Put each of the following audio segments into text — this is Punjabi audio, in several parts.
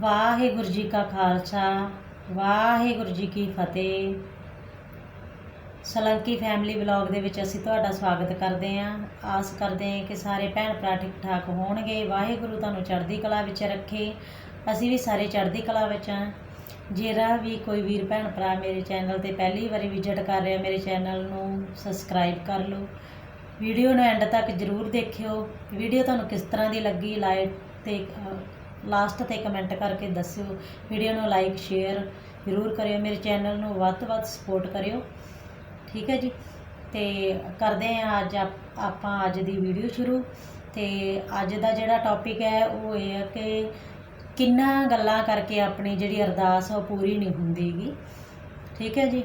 ਵਾਹਿਗੁਰੂ ਜੀ ਕਾ ਖਾਲਸਾ, ਵਾਹਿਗੁਰੂ ਜੀ ਕੀ ਫਤਿਹ। ਸਲੰਕੀ ਫੈਮਿਲੀ ਵਲੌਗ ਦੇ ਵਿੱਚ ਅਸੀਂ ਤੁਹਾਡਾ ਸਵਾਗਤ ਕਰਦੇ ਹਾਂ। ਆਸ ਕਰਦੇ ਹਾਂ ਕਿ ਸਾਰੇ ਭੈਣ ਭਰਾ ਠੀਕ ਠਾਕ ਹੋਣਗੇ। ਵਾਹਿਗੁਰੂ ਤੁਹਾਨੂੰ ਚੜ੍ਹਦੀ ਕਲਾ ਵਿੱਚ ਰੱਖੇ। ਅਸੀਂ ਵੀ ਸਾਰੇ ਚੜ੍ਹਦੀ ਕਲਾ ਵਿੱਚ ਹਾਂ। ਜਿਹੜਾ ਵੀ ਕੋਈ ਵੀਰ ਭੈਣ ਭਰਾ ਮੇਰੇ ਚੈਨਲ ਤੇ ਪਹਿਲੀ ਵਾਰੀ ਵਿਜ਼ਿਟ ਕਰ ਰਿਹਾ ਮੇਰੇ ਚੈਨਲ ਨੂੰ, ਸਬਸਕ੍ਰਾਈਬ ਕਰ ਲਓ। ਵੀਡੀਓ ਨੂੰ ਐਂਡ ਤੱਕ ਜਰੂਰ ਦੇਖਿਓ। ਵੀਡੀਓ ਤੁਹਾਨੂੰ ਕਿਸ ਤਰ੍ਹਾਂ ਦੀ ਲੱਗੀ ਲਾਈਕ ਤੇ ਲਾਸਟ ਤੇ ਕਮੈਂਟ ਕਰਕੇ ਦੱਸਿਓ ਵੀਡੀਓ ਨੂੰ ਲਾਈਕ ਸ਼ੇਅਰ ਜ਼ਰੂਰ ਕਰਿਓ, ਮੇਰੇ ਚੈਨਲ ਨੂੰ ਵੱਧ ਤੋਂ ਵੱਧ ਸਪੋਰਟ ਕਰਿਓ। ਠੀਕ ਹੈ ਜੀ? ਤੇ ਕਰਦੇ ਹਾਂ ਅੱਜ ਆਪ- ਆਪਾਂ ਅੱਜ ਦੀ ਵੀਡੀਓ ਸ਼ੁਰੂ। ਤੇ ਅੱਜ ਦਾ ਜਿਹੜਾ ਟੌਪਿਕ ਹੈ, ਉਹ ਇਹ ਹੈ ਕਿ ਕਿੰਨਾ ਗੱਲਾਂ ਕਰਕੇ ਆਪਣੀ ਜਿਹੜੀ ਅਰਦਾਸ ਉਹ ਪੂਰੀ ਨਹੀਂ ਹੁੰਦੀਗੀ ਠੀਕ ਹੈ ਜੀ?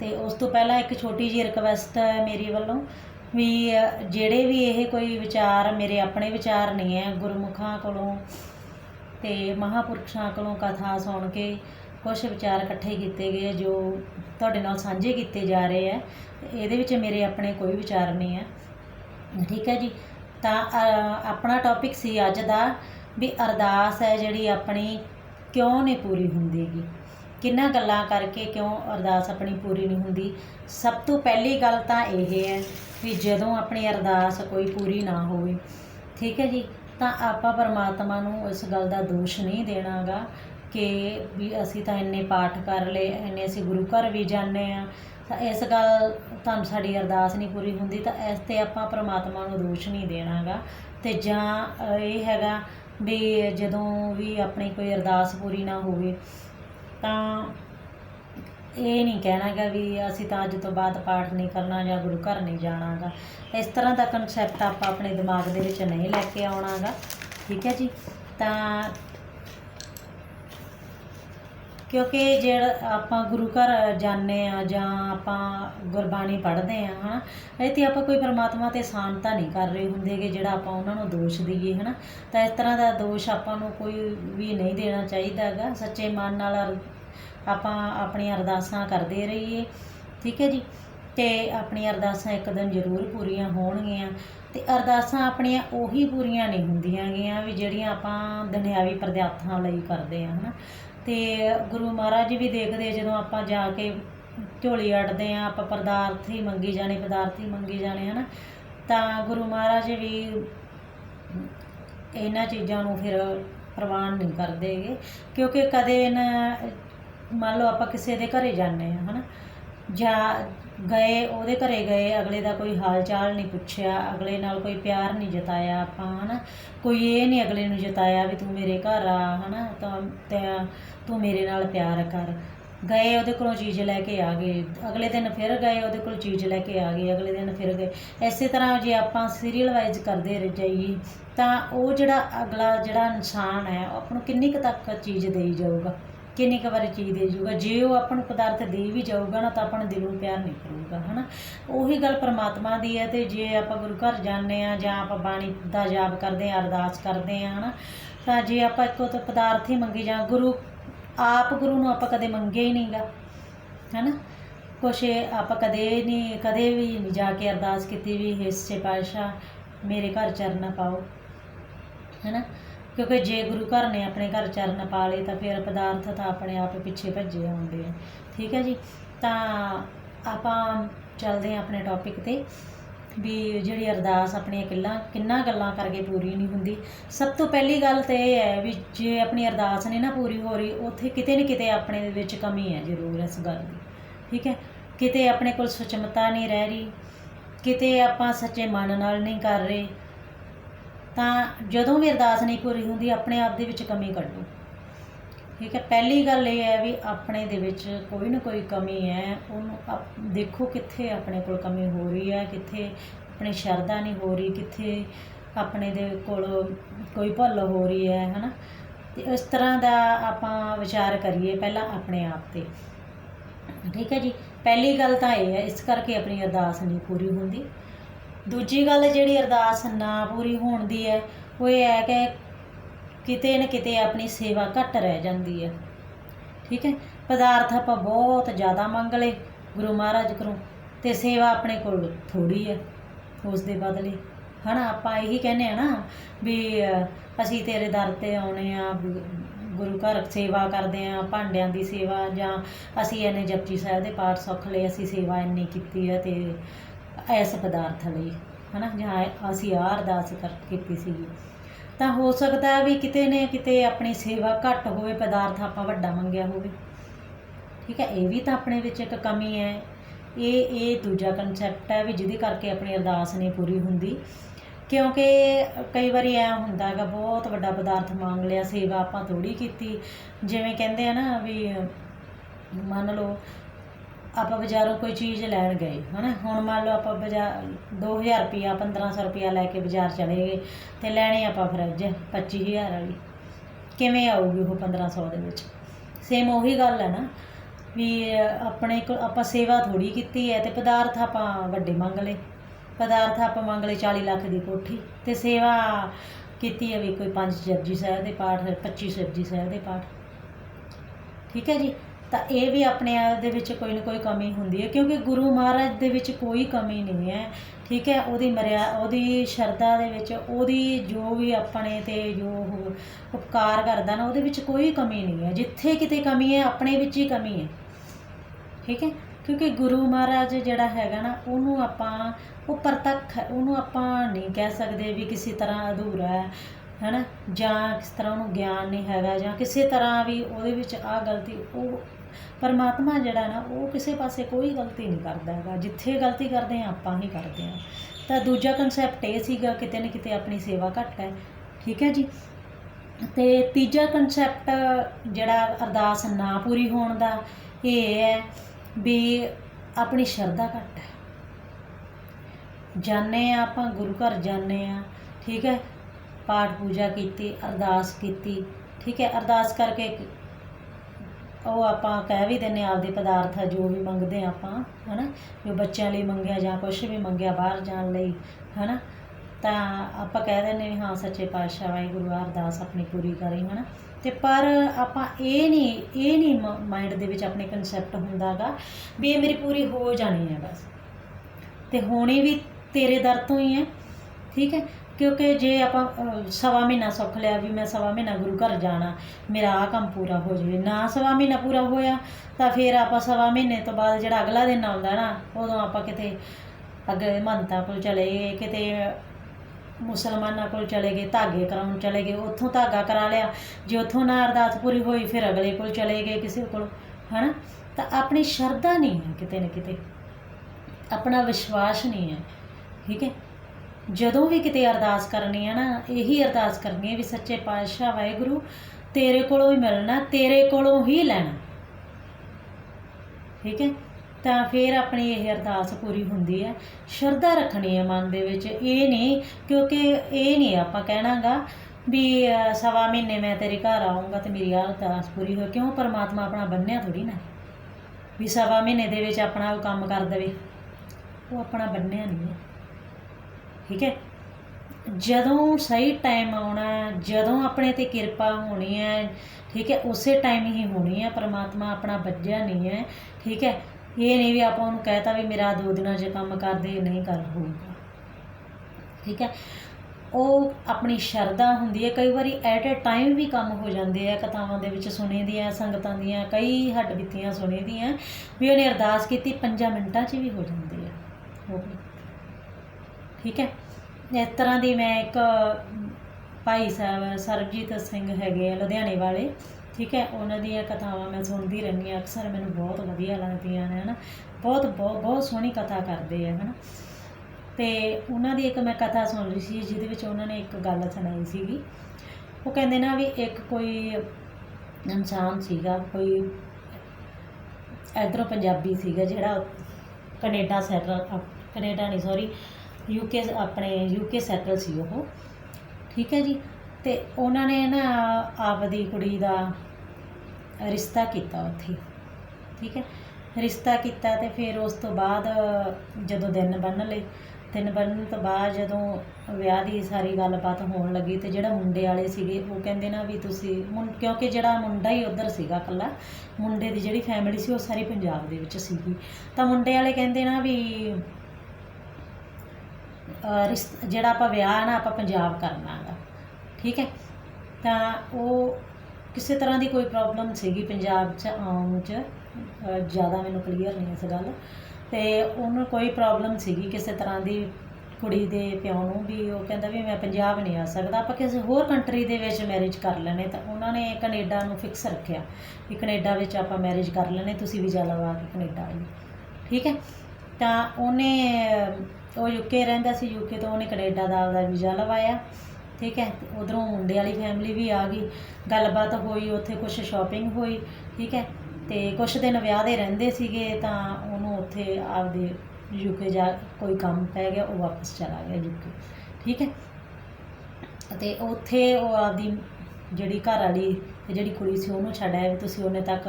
ਤੇ ਉਸ ਤੋਂ ਪਹਿਲਾਂ ਇੱਕ ਛੋਟੀ ਜਿਹੀ ਰਿਕਵੈਸਟ ਹੈ ਮੇਰੀ ਵੱਲੋਂ। ਵੀ ਜਿਹੜੇ ਵੀ ਇਹ ਕੋਈ ਵਿਚਾਰ ਮੇਰੇ ਆਪਣੇ ਵਿਚਾਰ ਨਹੀਂ ਹੈ, ਗੁਰਮੁਖਾਂ ਕੋਲੋਂ ਤੇ ਮਹਾਪੁਰਖਾਂ ਕੋਲੋਂ ਕਥਾ ਸੁਣ ਕੇ ਕੁਝ ਵਿਚਾਰ ਇਕੱਠੇ ਕੀਤੇ ਗਏ ਜੋ ਤੁਹਾਡੇ ਨਾਲ ਸਾਂਝੇ ਕੀਤੇ ਜਾ ਰਹੇ ਹੈ ਇਹਦੇ ਵਿੱਚ ਮੇਰੇ ਆਪਣੇ ਕੋਈ ਵਿਚਾਰ ਨਹੀਂ ਹੈ। ਠੀਕ ਹੈ ਜੀ, ਤਾਂ ਆਪਣਾ ਟੌਪਿਕ ਸੀ ਅੱਜ ਦਾ ਵੀ ਅਰਦਾਸ ਹੈ ਜਿਹੜੀ ਆਪਣੀ ਕਿਉਂ ਨਹੀਂ ਪੂਰੀ ਹੁੰਦੀਗੀ? ਕਿੰਨਾ ਗੱਲਾਂ ਕਰਕੇ ਕਿਉਂ ਅਰਦਾਸ ਆਪਣੀ ਪੂਰੀ ਨਹੀਂ ਹੁੰਦੀ? ਸਭ ਤੋਂ ਪਹਿਲੀ ਗੱਲ ਤਾਂ ਇਹ ਹੈ ਵੀ ਜਦੋਂ ਆਪਣੀ ਅਰਦਾਸ ਕੋਈ ਪੂਰੀ ਨਾ ਹੋਵੇ, ਠੀਕ ਹੈ ਜੀ? ਤਾਂ ਆਪਾਂ ਪਰਮਾਤਮਾ ਨੂੰ ਇਸ ਗੱਲ ਦਾ ਦੋਸ਼ ਨਹੀਂ ਦੇਣਾਗਾ ਕਿ ਵੀ ਅਸੀਂ ਤਾਂ ਇੰਨੇ ਪਾਠ ਕਰ ਲਏ, ਇੰਨੇ ਅਸੀਂ ਗੁਰੂ ਘਰ ਵੀ ਜਾਂਦੇ ਆ ਤਾਂ ਇਸ ਗੱਲ ਤੁਹਾਨੂੰ ਸਾਡੀ ਅਰਦਾਸ ਨਹੀਂ ਪੂਰੀ ਹੁੰਦੀ, ਤਾਂ ਇਸ ਤੇ ਆਪਾਂ ਪਰਮਾਤਮਾ ਨੂੰ ਦੋਸ਼ ਨਹੀਂ ਦੇਣਾਗਾ। ਤੇ ਜਾਂ ਇਹ ਹੈਗਾ ਵੀ ਜਦੋਂ ਵੀ ਆਪਣੀ ਕੋਈ ਅਰਦਾਸ ਪੂਰੀ ਨਾ ਹੋਵੇ, ਤਾਂ ਇਹ ਨਹੀਂ ਕਹਿਣਾਗਾ ਵੀ ਅਸੀਂ ਤਾਂ ਅੱਜ ਤੋਂ ਬਾਅਦ ਪਾਠ ਨਹੀਂ ਕਰਨਾ ਜਾਂ ਗੁਰੂ ਘਰ ਨਹੀਂ ਜਾਣਾਗਾ। ਇਸ ਤਰ੍ਹਾਂ ਦਾ ਕਨਸੈਪਟ ਆਪਾਂ ਆਪਣੇ ਦਿਮਾਗ ਦੇ ਵਿੱਚ ਨਹੀਂ ਲੈ ਕੇ ਆਉਣਾਗਾ। ਠੀਕ ਹੈ ਜੀ? ਤਾਂ ਕਿਉਂਕਿ ਜਿਹੜਾ ਆਪਾਂ ਗੁਰੂ ਘਰ ਜਾਂਦੇ ਆ ਜਾਂ ਆਪਾਂ ਗੁਰਬਾਣੀ ਪੜ੍ਹਦੇ ਆ ਹਨਾ, ਇਹ ਤੇ ਆਪਾਂ ਕੋਈ ਪਰਮਾਤਮਾ ਤੇ ਸਾਨਤਾ ਨਹੀਂ ਕਰ ਰਹੇ ਹੁੰਦੇ ਕਿ ਜਿਹੜਾ ਆਪਾਂ ਉਹਨਾਂ ਨੂੰ ਦੋਸ਼ ਦਈਏ, ਹਨਾ। ਤਾਂ ਇਸ ਤਰ੍ਹਾਂ ਦਾ ਦੋਸ਼ ਆਪਾਂ ਨੂੰ ਕੋਈ ਵੀ ਨਹੀਂ ਦੇਣਾ ਚਾਹੀਦਾ ਹੈਗਾ ਸੱਚੇ ਮਨ ਨਾਲ ਆਪਾਂ ਆਪਣੀਆਂ ਅਰਦਾਸਾਂ ਕਰਦੇ ਰਹੀਏ, ਠੀਕ ਹੈ ਜੀ? ਤੇ ਆਪਣੀਆਂ ਅਰਦਾਸਾਂ ਇੱਕ ਦਿਨ ਜ਼ਰੂਰ ਪੂਰੀਆਂ ਹੋਣਗੀਆਂ ਤੇ ਅਰਦਾਸਾਂ ਆਪਣੀਆਂ ਉਹੀ ਪੂਰੀਆਂ ਨਹੀਂ ਹੁੰਦੀਆਂ ਗੀਆਂ ਵੀ ਜਿਹੜੀਆਂ ਆਪਾਂ ਦੁਨਿਆਵੀ ਪਰਦਾਰਥਾਂ ਲਈ ਕਰਦੇ ਆ ਹਨਾ? ਤੇ ਗੁਰੂ ਮਹਾਰਾਜ ਵੀ ਦੇਖਦੇ ਜਦੋਂ ਆਪਾਂ ਜਾ ਕੇ ਝੋਲੀ ਅੜਦੇ ਆ ਆਪਾਂ ਪਦਾਰਥ ਹੀ ਮੰਗੀ ਜਾਣੇ, ਪਦਾਰਥ ਹੀ ਮੰਗੀ ਜਾਣੇ, ਹਨਾ? ਤਾਂ ਗੁਰੂ ਮਹਾਰਾਜ ਵੀ ਇਹਨਾਂ ਚੀਜ਼ਾਂ ਨੂੰ ਫਿਰ ਪ੍ਰਵਾਨ ਨਹੀਂ ਕਰਦੇਗੇ ਕਿਉਂਕਿ ਕਦੇ ਨਾ ਮੰਨ ਲਓ ਆਪਾਂ ਕਿਸੇ ਦੇ ਘਰੇ ਜਾਂਦੇ ਆ ਹਨਾ? ਜਾਂ ਗਏ, ਉਹਦੇ ਘਰੇ ਗਏ, ਅਗਲੇ ਦਾ ਕੋਈ ਹਾਲ ਚਾਲ ਨਹੀਂ ਪੁੱਛਿਆ, ਅਗਲੇ ਨਾਲ ਕੋਈ ਪਿਆਰ ਨਹੀਂ ਜਤਾਇਆ ਆਪਾਂ, ਹਨਾ? ਕੋਈ ਇਹ ਨਹੀਂ ਅਗਲੇ ਨੂੰ ਜਤਾਇਆ ਵੀ ਤੂੰ ਮੇਰੇ ਘਰ ਆ, ਹਨਾ? ਤਾਂ, ਤੂੰ ਮੇਰੇ ਨਾਲ ਪਿਆਰ ਕਰ। ਗਏ, ਉਹਦੇ ਕੋਲੋਂ ਚੀਜ਼ ਲੈ ਕੇ ਆ ਗਏ। ਅਗਲੇ ਦਿਨ ਫਿਰ ਗਏ, ਉਹਦੇ ਕੋਲ ਚੀਜ਼ ਲੈ ਕੇ ਆ ਗਏ, ਅਗਲੇ ਦਿਨ ਫਿਰ ਗਏ। ਐਸੇ ਤਰ੍ਹਾਂ ਜੇ ਆਪਾਂ ਸੀਰੀਅਲ ਵਾਈਜ਼ ਕਰਦੇ ਰਹਿ ਜਾਈਏ, ਤਾਂ ਉਹ ਜਿਹੜਾ ਅਗਲਾ ਜਿਹੜਾ ਇਨਸਾਨ ਹੈ ਆਪਾਂ ਨੂੰ ਕਿੰਨੀ ਕੁ ਤੱਕ ਚੀਜ਼ ਦੇਈ ਜਾਊਗਾ? ਕਿੰਨੀ ਕੁ ਵਾਰੀ ਚੀਜ਼ ਦੇ ਜਾਊਗਾ ਜੇ ਉਹ ਆਪਾਂ ਨੂੰ ਪਦਾਰਥ ਦੇ ਵੀ ਜਾਊਗਾ ਨਾ ਤਾਂ ਆਪਾਂ ਨੂੰ ਦਿਲੋਂ ਪਿਆਰ ਨਹੀਂ ਕਰੂਗਾ, ਹਨਾ? ਉਹੀ ਗੱਲ ਪਰਮਾਤਮਾ ਦੀ ਹੈ ਤੇ ਜੇ ਆਪਾਂ ਗੁਰੂ ਘਰ ਜਾਂਦੇ ਆ ਜਾਂ ਆਪਾਂ ਬਾਣੀ ਦਾ ਜਾਪ ਕਰਦੇ ਆ ਅਰਦਾਸ ਕਰਦੇ ਆ ਹਨਾ? ਤਾਂ ਜੇ ਆਪਾਂ ਇੱਕੋ ਤੋਂ ਪਦਾਰਥ ਹੀ ਮੰਗੇ ਜਾਂ ਗੁਰੂ, ਆਪ ਗੁਰੂ ਨੂੰ ਆਪਾਂ ਕਦੇ ਮੰਗਿਆ ਹੀ ਨਹੀਂਗਾ, ਹੈਨਾ? ਕੁਛ ਆਪਾਂ ਕਦੇ ਨਹੀਂ, ਕਦੇ ਵੀ ਨਹੀਂ ਜਾ ਕੇ ਅਰਦਾਸ ਕੀਤੀ ਵੀ ਹੇ ਸੱਚੇ ਪਾਤਸ਼ਾਹ, ਮੇਰੇ ਘਰ ਚਰਨਾ ਪਾਓ, ਹੈਨਾ? ਕਿਉਂਕਿ ਜੇ ਗੁਰੂ ਘਰ ਨੇ ਆਪਣੇ ਘਰ ਚਰਨ ਪਾ ਲਏ ਤਾਂ ਫਿਰ ਪਦਾਰਥ ਤਾਂ ਆਪਣੇ ਆਪ ਪਿੱਛੇ ਭੱਜੇ ਆਉਂਦੇ ਆ। ਠੀਕ ਹੈ ਜੀ? ਤਾਂ ਆਪਾਂ ਚੱਲਦੇ ਹਾਂ ਆਪਣੇ ਟੌਪਿਕ ਤੇ ਵੀ ਜਿਹੜੀ ਅਰਦਾਸ ਆਪਣੀਆਂ ਕਿੱਲਾਂ, ਕਿੰਨਾ ਗੱਲਾਂ ਕਰਕੇ ਪੂਰੀ ਨਹੀਂ ਹੁੰਦੀ। ਸਭ ਤੋਂ ਪਹਿਲੀ ਗੱਲ ਤਾਂ ਇਹ ਹੈ ਵੀ ਜੇ ਆਪਣੀ ਅਰਦਾਸ ਨਹੀਂ ਨਾ ਪੂਰੀ ਹੋ ਰਹੀ, ਉੱਥੇ ਕਿਤੇ ਨਾ ਕਿਤੇ ਆਪਣੇ ਦੇ ਵਿੱਚ ਕਮੀ ਹੈ ਜ਼ਰੂਰ ਇਸ ਗੱਲ ਦੀ। ਠੀਕ ਹੈ? ਕਿਤੇ ਆਪਣੇ ਕੋਲ ਸੁਚਮਤਾ ਨਹੀਂ ਰਹਿ ਰਹੀ, ਕਿਤੇ ਆਪਾਂ ਸੱਚੇ ਮਨ ਨਾਲ ਨਹੀਂ ਕਰ ਰਹੇ ਤਾਂ ਜਦੋਂ ਵੀ ਅਰਦਾਸ ਨਹੀਂ ਪੂਰੀ ਹੁੰਦੀ, ਆਪਣੇ ਆਪ ਦੇ ਵਿੱਚ ਕਮੀ ਕੱਢੋ। ਠੀਕ ਹੈ, ਪਹਿਲੀ ਗੱਲ ਇਹ ਹੈ ਵੀ ਆਪਣੇ ਦੇ ਵਿੱਚ ਕੋਈ ਨਾ ਕੋਈ ਕਮੀ ਹੈ। ਉਹਨੂੰ ਆਪ- ਦੇਖੋ ਕਿੱਥੇ ਆਪਣੇ ਕੋਲ ਕਮੀ ਹੋ ਰਹੀ ਹੈ, ਕਿੱਥੇ ਆਪਣੀ ਸ਼ਰਧਾ ਨਹੀਂ ਹੋ ਰਹੀ, ਕਿੱਥੇ ਆਪਣੇ ਦੇ ਕੋਲ ਕੋਈ ਭੁੱਲ ਹੋ ਰਹੀ ਹੈ, ਹਨਾ? ਤੇ ਇਸ ਤਰ੍ਹਾਂ ਦਾ ਆਪਾਂ ਵਿਚਾਰ ਕਰੀਏ ਪਹਿਲਾਂ ਆਪਣੇ ਆਪ ਤੇ। ਠੀਕ ਹੈ ਜੀ, ਪਹਿਲੀ ਗੱਲ ਤਾਂ ਇਹ ਹੈ, ਇਸ ਕਰਕੇ ਆਪਣੀ ਅਰਦਾਸ ਨਹੀਂ ਪੂਰੀ ਹੁੰਦੀ। ਦੂਜੀ ਗੱਲ ਜਿਹੜੀ ਅਰਦਾਸ ਨਾ ਪੂਰੀ ਹੋਣ ਦੀ ਹੈ, ਉਹ ਇਹ ਹੈ ਕਿ ਕਿਤੇ ਨਾ ਕਿਤੇ ਆਪਣੀ ਸੇਵਾ ਘੱਟ ਰਹਿ ਜਾਂਦੀ ਹੈ। ਠੀਕ ਹੈ? ਪਦਾਰਥ ਆਪਾਂ ਬਹੁਤ ਜ਼ਿਆਦਾ ਮੰਗ ਲਏ ਗੁਰੂ ਮਹਾਰਾਜ ਕੋਲੋਂ ਤੇ ਸੇਵਾ ਆਪਣੇ ਕੋਲ ਥੋੜੀ ਹੈ ਉਸ ਦੇ ਬਦਲੇ। ਹਨਾ, ਆਪਾਂ ਇਹੀ ਕਹਿੰਦੇ ਆ ਨਾ ਵੀ ਅਸੀਂ ਤੇਰੇ ਦਰ ਤੇ ਆਉਣੇ ਆ ਗੁਰੂ ਘਰ ਸੇਵਾ ਕਰਦੇ ਆ ਭਾਂਡਿਆਂ ਦੀ ਸੇਵਾ ਜਾਂ ਅਸੀਂ ਇਹਨੇ ਜਪਜੀ ਸਾਹਿਬ ਦੇ ਪਾਠ ਸੁੱਖ ਲਏ, ਅਸੀਂ ਸੇਵਾ ਇੰਨੀ ਕੀਤੀ ਹੈ ਤੇ ਇਸ ਪਦਾਰਥ ਲਈ, ਹਨਾ? ਜਾਂ ਅਸੀਂ ਆਹ ਅਰਦਾਸ ਕਰ, ਕੀਤੀ ਸੀਗੀ। ਤਾਂ ਹੋ ਸਕਦਾ ਵੀ ਕਿਤੇ ਨੇ ਕਿਤੇ ਆਪਣੀ ਸੇਵਾ ਘੱਟ ਹੋਵੇ, ਪਦਾਰਥ ਆਪਾਂ ਵੱਡਾ ਮੰਗਿਆ ਹੋਵੇ। ਠੀਕ ਹੈ, ਇਹ ਵੀ ਤਾਂ ਆਪਣੇ ਵਿੱਚ ਇੱਕ ਕਮੀ ਹੈ। ਇਹ ਇਹ ਦੂਜਾ ਕਨਸੈਪਟ ਹੈ ਵੀ ਜਿਹਦੇ ਕਰਕੇ ਆਪਣੀ ਅਰਦਾਸ ਨਹੀਂ ਪੂਰੀ ਹੁੰਦੀ। ਕਿਉਂਕਿ ਕਈ ਵਾਰੀ ਐ ਹੁੰਦਾ ਹੈਗਾ, ਬਹੁਤ ਵੱਡਾ ਪਦਾਰਥ ਮੰਗ ਲਿਆ, ਸੇਵਾ ਆਪਾਂ ਥੋੜੀ ਕੀਤੀ। ਜਿਵੇਂ ਕਹਿੰਦੇ ਆ ਨਾ ਵੀ ਮੰਨ ਲਓ ਆਪਾਂ ਬਾਜ਼ਾਰੋਂ ਕੋਈ ਚੀਜ਼ ਲੈਣ ਗਏ, ਹਨਾ? ਹੁਣ ਮੰਨ ਲਓ ਆਪਾਂ ਬਾਜ਼ਾਰ 2000 ਰੁਪਿਆ 1500 ਰੁਪਿਆ ਲੈ ਕੇ ਬਾਜ਼ਾਰ ਚਲੇ ਗਏ, ਤੇ ਲੈਣੇ ਆਪਾਂ ਫਰਿੱਜ 25000 ਵਾਲੀ। ਕਿਵੇਂ ਆਊਗੀ ਉਹ 1500 ਦੇ ਵਿੱਚ? ਸੇਮ ਉਹੀ ਗੱਲ ਹੈ ਨਾ, ਵੀ ਆਪਣੇ ਕੋ ਆਪਾਂ ਸੇਵਾ ਥੋੜੀ ਕੀਤੀ ਹੈ ਤੇ ਪਦਾਰਥ ਆਪਾਂ ਵੱਡੇ ਮੰਗ ਲਏ। ਪਦਾਰਥ ਆਪਾਂ ਮੰਗ ਲਏ 40 ਲੱਖ ਦੀ ਕੋਠੀ, ਤੇ ਸੇਵਾ ਕੀਤੀ ਹੈ ਵੀ ਕੋਈ ਪੰਜ ਜਪਜੀ ਸਾਹਿਬ ਦੇ ਪਾਠ 25 ਜਪਜੀ ਸਾਹਿਬ ਦੇ ਪਾਠ। ਠੀਕ ਹੈ ਜੀ? ਤਾਂ ਇਹ ਵੀ ਆਪਣੇ ਆਪ ਦੇ ਵਿੱਚ ਕੋਈ ਨਾ ਕੋਈ ਕਮੀ ਹੁੰਦੀ ਹੈ, ਕਿਉਂਕਿ ਗੁਰੂ ਮਹਾਰਾਜ ਦੇ ਵਿੱਚ ਕੋਈ ਕਮੀ ਨਹੀਂ ਹੈ, ਠੀਕ ਹੈ, ਉਹਦੀ ਮਰਿਆ, ਉਹਦੀ ਸ਼ਰਧਾ ਦੇ ਵਿੱਚ, ਉਹਦੀ ਜੋ ਵੀ ਆਪਣੇ ਤੇ ਜੋ ਉਪਕਾਰ ਕਰਦਾ ਨਾ, ਉਹਦੇ ਵਿੱਚ ਕੋਈ ਕਮੀ ਨਹੀਂ ਹੈ, ਜਿੱਥੇ ਕਿਤੇ ਕਮੀ ਹੈ, ਆਪਣੇ ਵਿੱਚ ਹੀ ਕਮੀ ਹੈ, ਠੀਕ ਹੈ, ਕਿਉਂਕਿ ਗੁਰੂ ਮਹਾਰਾਜ ਜਿਹੜਾ ਹੈਗਾ ਨਾ, ਉਹਨੂੰ ਆਪਾਂ, ਉਹ ਪ੍ਰਤੱਖ ਹੈ, ਉਹਨੂੰ ਆਪਾਂ ਨਹੀਂ ਕਹਿ ਸਕਦੇ ਵੀ ਕਿਸੇ ਤਰ੍ਹਾਂ ਅਧੂਰਾ ਹੈ, ਹੈਨਾ, ਜਾਂ ਕਿਸ ਤਰ੍ਹਾਂ ਉਹਨੂੰ ਗਿਆਨ ਨਹੀਂ ਹੈਗਾ, ਜਾਂ ਕਿਸੇ ਤਰ੍ਹਾਂ ਵੀ ਉਹਦੇ ਵਿੱਚ ਆ ਗਲਤੀ, ਉਹ ਪਰਮਾਤਮਾ ਜਿਹੜਾ ਨਾ, ਉਹ ਕਿਸੇ ਪਾਸੇ ਕੋਈ ਗਲਤੀ ਨਹੀਂ ਕਰਦਾ ਹੈਗਾ। ਜਿੱਥੇ ਗਲਤੀ ਕਰਦੇ ਆ ਆਪਾਂ ਹੀ ਕਰਦੇ ਆ ਤਾਂ ਦੂਜਾ ਕਨਸੈਪਟ ਇਹ ਸੀਗਾ, ਕਿਤੇ ਨਾ ਕਿਤੇ ਆਪਣੀ ਸੇਵਾ ਘੱਟ ਹੈ। ਠੀਕ ਹੈ ਜੀ? ਤੇ ਤੀਜਾ ਕਨਸੈਪਟ ਜਿਹੜਾ ਅਰਦਾਸ ਨਾ ਪੂਰੀ ਹੋਣ ਦਾ, ਇਹ ਹੈ ਵੀ ਆਪਣੀ ਸ਼ਰਧਾ ਘੱਟ ਹੈ। ਜਾਣੇ ਆ ਆਪਾਂ, ਗੁਰੂ ਘਰ ਜਾਣੇ ਆ ਠੀਕ ਹੈ? ਪਾਠ ਪੂਜਾ ਕੀਤੀ, ਅਰਦਾਸ ਕੀਤੀ। ਠੀਕ ਹੈ? ਅਰਦਾਸ ਕਰਕੇ ਉਹ ਆਪਾਂ ਕਹਿ ਵੀ ਦਿੰਦੇ ਹਾਂ ਆਪਦੇ ਪਦਾਰਥ ਜੋ ਵੀ ਮੰਗਦੇ ਹਾਂ ਆਪਾਂ, ਹਨਾ? ਜੋ ਬੱਚਿਆਂ ਲਈ ਮੰਗਿਆ ਜਾਂ ਕੁਝ ਵੀ ਮੰਗਿਆ ਬਾਹਰ ਜਾਣ ਲਈ, ਹਨਾ? ਤਾਂ ਆਪਾਂ ਕਹਿ ਦਿੰਦੇ ਵੀ ਹਾਂ, ਸੱਚੇ ਪਾਤਸ਼ਾਹ, ਵਾਹਿਗੁਰੂ ਅਰਦਾਸ ਆਪਣੀ ਪੂਰੀ ਕਰੀ, ਹਨਾ? ਤੇ ਪਰ ਆਪਾਂ ਇਹ ਨਹੀਂ ਇਹ ਨਹੀਂ ਮਾਈਂਡ ਦੇ ਵਿੱਚ ਆਪਣੇ ਕਨਸੈਪਟ ਹੁੰਦਾਗਾ ਵੀ ਇਹ ਮੇਰੀ ਪੂਰੀ ਹੋ ਜਾਣੀ ਹੈ ਬਸ। ਤੇ ਹੋਣੀ ਵੀ ਤੇਰੇ ਦਰ ਤੋਂ ਹੀ ਹੈ, ਠੀਕ ਹੈ? ਕਿਉਂਕਿ ਜੇ ਆਪਾਂ ਅਹ, ਸਵਾ ਮਹੀਨਾ ਸੁੱਖ ਲਿਆ ਵੀ ਮੈਂ ਸਵਾ ਮਹੀਨਾ ਗੁਰੂ ਘਰ ਜਾਣਾ ਮੇਰਾ ਆ ਕੰਮ ਪੂਰਾ ਹੋ ਜਾਵੇ। ਨਾ ਸਵਾ ਮਹੀਨਾ ਪੂਰਾ ਹੋਇਆ ਤਾਂ ਫਿਰ ਆਪਾਂ ਸਵਾ ਮਹੀਨੇ ਤੋਂ ਬਾਅਦ ਜਿਹੜਾ ਅਗਲਾ ਦਿਨ ਆਉਂਦਾ ਨਾ ਉਦੋਂ ਆਪਾਂ ਕਿਤੇ ਅੱਗੇ ਮੰਨਤਾ ਕੋਲ ਚਲੇ ਗਏ ਕਿਤੇ ਮੁਸਲਮਾਨਾਂ ਕੋਲ ਚਲੇ ਗਏ ਧਾਗੇ ਕਰਾਉਣ ਚਲੇ ਗਏ ਉੱਥੋਂ ਧਾਗਾ ਕਰਾ ਲਿਆ। ਜੇ ਉੱਥੋਂ ਨਾ ਅਰਦਾਸ ਪੂਰੀ ਹੋਈ ਫਿਰ ਅਗਲੇ ਕੋਲ ਚਲੇ ਗਏ ਕਿਸੇ ਕੋਲ ਹਨਾ? ਤਾਂ ਆਪਣੀ ਸ਼ਰਧਾ ਨਹੀਂ ਹੈ ਕਿਤੇ ਨਾ ਕਿਤੇ। ਆਪਣਾ ਵਿਸ਼ਵਾਸ ਨਹੀਂ ਹੈ ਠੀਕ ਹੈ? ਜਦੋਂ ਵੀ ਕਿਤੇ ਅਰਦਾਸ ਕਰਨੀ ਹੈ ਨਾ, ਇਹੀ ਅਰਦਾਸ ਕਰਨੀ ਹੈ ਵੀ ਸੱਚੇ ਪਾਤਸ਼ਾਹ ਵਾਹਿਗੁਰੂ ਤੇਰੇ ਕੋਲੋਂ ਹੀ ਮਿਲਣਾ, ਤੇਰੇ ਕੋਲੋਂ ਹੀ ਲੈਣਾ। ਠੀਕ ਹੈ? ਤਾਂ ਫਿਰ ਆਪਣੀ ਇਹ ਅਰਦਾਸ ਪੂਰੀ ਹੁੰਦੀ ਹੈ। ਸ਼ਰਧਾ ਰੱਖਣੀ ਹੈ ਮਨ ਦੇ ਵਿੱਚ। ਇਹ ਨਹੀਂ, ਕਿਉਂਕਿ ਇਹ ਨਹੀਂ ਆਪਾਂ ਕਹਿਣਾਗਾ ਵੀ ਸਵਾ ਮਹੀਨੇ ਮੈਂ ਤੇਰੇ ਘਰ ਆਉਂਗਾ ਤੇ ਮੇਰੀ ਆਹ ਅਰਦਾਸ ਪੂਰੀ ਹੋ ਕਿਉਂ? ਪਰਮਾਤਮਾ ਆਪਣਾ ਬੰਨਿਆ ਥੋੜੀ ਨਾ। ਵੀ ਸਵਾ ਮਹੀਨੇ ਦੇ ਵਿੱਚ ਆਪਣਾ ਉਹ ਕੰਮ ਕਰ ਦੇਵੇ। ਉਹ ਆਪਣਾ ਬੰਨਿਆ ਨਹੀਂ ਹੈ। ਠੀਕ ਹੈ? ਜਦੋਂ ਸਹੀ ਟਾਈਮ ਆਉਣਾ ਜਦੋਂ ਆਪਣੇ ਤੇ ਕਿਰਪਾ ਹੋਣੀ ਹੈ, ਠੀਕ ਹੈ, ਉਸੇ ਟਾਈਮ ਹੀ ਹੋਣੀ ਹੈ, ਪਰਮਾਤਮਾ ਆਪਣਾ ਬੱਜਿਆ ਨਹੀਂ ਹੈ, ਠੀਕ ਹੈ? ਇਹ ਨਹੀਂ ਵੀ ਆਪਾਂ ਉਹਨੂੰ ਕਹਿਤਾ ਵੀ ਮੇਰਾ ਦੋ ਦਿਨਾਂ 'ਚ ਕੰਮ ਕਰਦੇ ਨਹੀਂ ਕਰ ਹੋਊਗਾ। ਠੀਕ ਹੈ? ਉਹ ਆਪਣੀ ਸ਼ਰਧਾ ਹੁੰਦੀ ਹੈ, ਕਈ ਵਾਰੀ ਐਟ ਅ ਟਾਈਮ ਵੀ ਕੰਮ ਹੋ ਜਾਂਦੇ ਆ, ਕਥਾਵਾਂ ਦੇ ਵਿੱਚ ਸੁਣੇ ਦੀਆਂ ਸੰਗਤਾਂ ਦੀਆਂ, ਕਈ ਹੱਡ ਬੀਤੀਆਂ ਸੁਣੇ ਦੀਆਂ ਵੀ ਉਹਨੇ ਅਰਦਾਸ ਕੀਤੀ 5 ਮਿੰਟਾਂ 'ਚ ਵੀ ਹੋ ਜਾਂਦੀ ਹੈ। ਹੋ ਗਈ ਠੀਕ ਹੈ? ਇਸ ਤਰ੍ਹਾਂ ਦੀ ਮੈਂ ਇੱਕ ਭਾਈ ਸਾਹਿਬ ਸਰਬਜੀਤ ਸਿੰਘ ਹੈਗੇ ਆ ਲੁਧਿਆਣੇ ਵਾਲੇ, ਠੀਕ ਹੈ? ਉਹਨਾਂ ਦੀਆਂ ਕਥਾਵਾਂ ਮੈਂ ਸੁਣਦੀ ਰਹਿੰਦੀ ਹਾਂ, ਅਕਸਰ ਮੈਨੂੰ ਬਹੁਤ ਵਧੀਆ ਲੱਗਦੀਆਂ ਨੇ, ਹਨਾ? ਬਹੁਤ ਬਹੁਤ ਬਹੁਤ ਸੋਹਣੀ ਕਥਾ ਕਰਦੇ ਆ, ਹਨਾ? ਤੇ ਉਹਨਾਂ ਦੀ ਇੱਕ ਮੈਂ ਕਥਾ ਸੁਣ ਰਹੀ ਸੀ, ਜਿਹਦੇ ਵਿੱਚ ਉਹਨਾਂ ਨੇ ਇੱਕ ਗੱਲ ਸੁਣਾਈ ਸੀਗੀ। ਉਹ ਕਹਿੰਦੇ ਨਾ ਵੀ ਇੱਕ ਕੋਈ ਇਨਸਾਨ ਸੀਗਾ, ਕੋਈ ਇਧਰੋਂ ਪੰਜਾਬੀ ਸੀਗਾ ਜਿਹੜਾ ਕੈਨੇਡਾ ਸੈਟਲ ਕੈਨੇਡਾ ਨਹੀਂ ਸੌਰੀ ਯੂਕੇ ਆਪਣੇ ਯੂਕੇ ਸੈਟਲ ਸੀ ਉਹ। ਠੀਕ ਹੈ ਜੀ? ਤੇ ਉਹਨਾਂ ਨੇ ਨਾ ਆਪਦੀ ਕੁੜੀ ਦਾ ਰਿਸ਼ਤਾ ਕੀਤਾ ਉੱਥੇ। ਠੀਕ ਹੈ? ਰਿਸ਼ਤਾ ਕੀਤਾ ਤੇ ਫਿਰ ਉਸ ਤੋਂ ਬਾਅਦ ਜਦੋਂ ਦਿਨ ਬੰਨ ਲਏ, ਦਿਨ ਬੰਨ੍ਹਣ ਤੋਂ ਬਾਅਦ ਜਦੋਂ ਵਿਆਹ ਦੀ ਸਾਰੀ ਗੱਲਬਾਤ ਹੋਣ ਲੱਗੀ ਤੇ ਜਿਹੜਾ ਮੁੰਡੇ ਵਾਲੇ ਸੀਗੇ, ਉਹ ਕਹਿੰਦੇ ਨਾ ਵੀ ਤੁਸੀਂ ਮੁੰ, ਕਿਉਂਕਿ ਜਿਹੜਾ ਮੁੰਡਾ ਹੀ ਉਧਰ ਸੀਗਾ ਇਕੱਲਾ, ਮੁੰਡੇ ਦੀ ਜਿਹੜੀ ਫੈਮਿਲੀ ਸੀ ਉਹ ਸਾਰੀ ਪੰਜਾਬ ਦੇ ਵਿੱਚ ਸੀਗੀ। ਤਾਂ ਮੁੰਡੇ ਵਾਲੇ ਕਹਿੰਦੇ ਨਾ ਵੀ ਅ, ਜਿਹੜਾ ਆਪਾਂ ਵਿਆਹ ਹੈ ਨਾ ਆਪਾਂ ਪੰਜਾਬ ਕਰਨਾ ਹੈਗਾ ਠੀਕ ਹੈ? ਤਾਂ ਉਹ ਕਿਸੇ ਤਰ੍ਹਾਂ ਦੀ ਕੋਈ ਪ੍ਰੋਬਲਮ ਸੀਗੀ ਪੰਜਾਬ 'ਚ ਆਉਣ 'ਚ? ਜ਼ਿਆਦਾ ਮੈਨੂੰ ਕਲੀਅਰ ਨਹੀਂ ਇਸ ਗੱਲ। ਤੇ ਉਹਨੂੰ ਕੋਈ ਪ੍ਰੋਬਲਮ ਸੀਗੀ ਕਿਸੇ ਤਰ੍ਹਾਂ ਦੀ ਕੁੜੀ ਦੇ ਪਿਓ ਨੂੰ ਵੀ ਉਹ ਕਹਿੰਦਾ ਵੀ ਮੈਂ ਪੰਜਾਬ ਨਹੀਂ ਆ ਸਕਦਾ ਆਪਾਂ ਕਿਸੇ ਹੋਰ ਕੰਟਰੀ ਦੇ ਵਿੱਚ ਮੈਰਿਜ ਕਰ ਲੈਣੇ ਤਾਂ ਉਹਨਾਂ ਨੇ ਕੈਨੇਡਾ ਨੂੰ ਫਿਕਸ ਰੱਖਿਆ ਵੀ ਕੈਨੇਡਾ ਵਿੱਚ ਆਪਾਂ ਮੈਰਿਜ ਕਰ ਲੈਣੇ ਤੁਸੀਂ ਵੀਜ਼ਾ ਲਵਾ ਕੇ ਕੈਨੇਡਾ ਆਇਓ। ਠੀਕ ਹੈ? ਤਾਂ ਉਹਨੇ ਅਹ, ਉਹ ਯੂਕੇ ਰਹਿੰਦਾ ਸੀ ਯੂਕੇ ਤੋਂ ਉਹਨੇ ਕੈਨੇਡਾ ਦਾ ਆਪਦਾ ਵੀਜ਼ਾ ਲਵਾਇਆ ਠੀਕ ਹੈ ਉਧਰੋਂ ਮੁੰਡੇ ਵਾਲੀ ਫੈਮਿਲੀ ਵੀ ਆ ਗਈ ਗੱਲਬਾਤ ਹੋਈ ਉੱਥੇ ਕੁਝ ਸ਼ਾਪਿੰਗ ਹੋਈ ਠੀਕ ਹੈ ਤੇ ਕੁਝ ਦਿਨ ਵਿਆਹ ਦੇ ਰਹਿੰਦੇ ਸੀਗੇ ਤਾਂ ਉਹਨੂੰ ਉੱਥੇ ਆਪਦੇ ਯੂਕੇ ਜਾ ਕੋਈ ਕੰਮ ਪੈ ਗਿਆ ਉਹ ਵਾਪਸ ਚਲਾ ਗਿਆ ਯੂਕੇ ਠੀਕ ਹੈ ਅਤੇ ਉੱਥੇ ਉਹ ਆਪਦੀ ਜਿਹੜੀ ਘਰ ਵਾਲੀ ਤੇ ਜਿਹੜੀ ਕੁੜੀ ਸੀ ਉਹਨੂੰ ਛੱਡ ਆਇਆ ਵੀ ਤੁਸੀਂ ਉਹਨੇ ਤੱਕ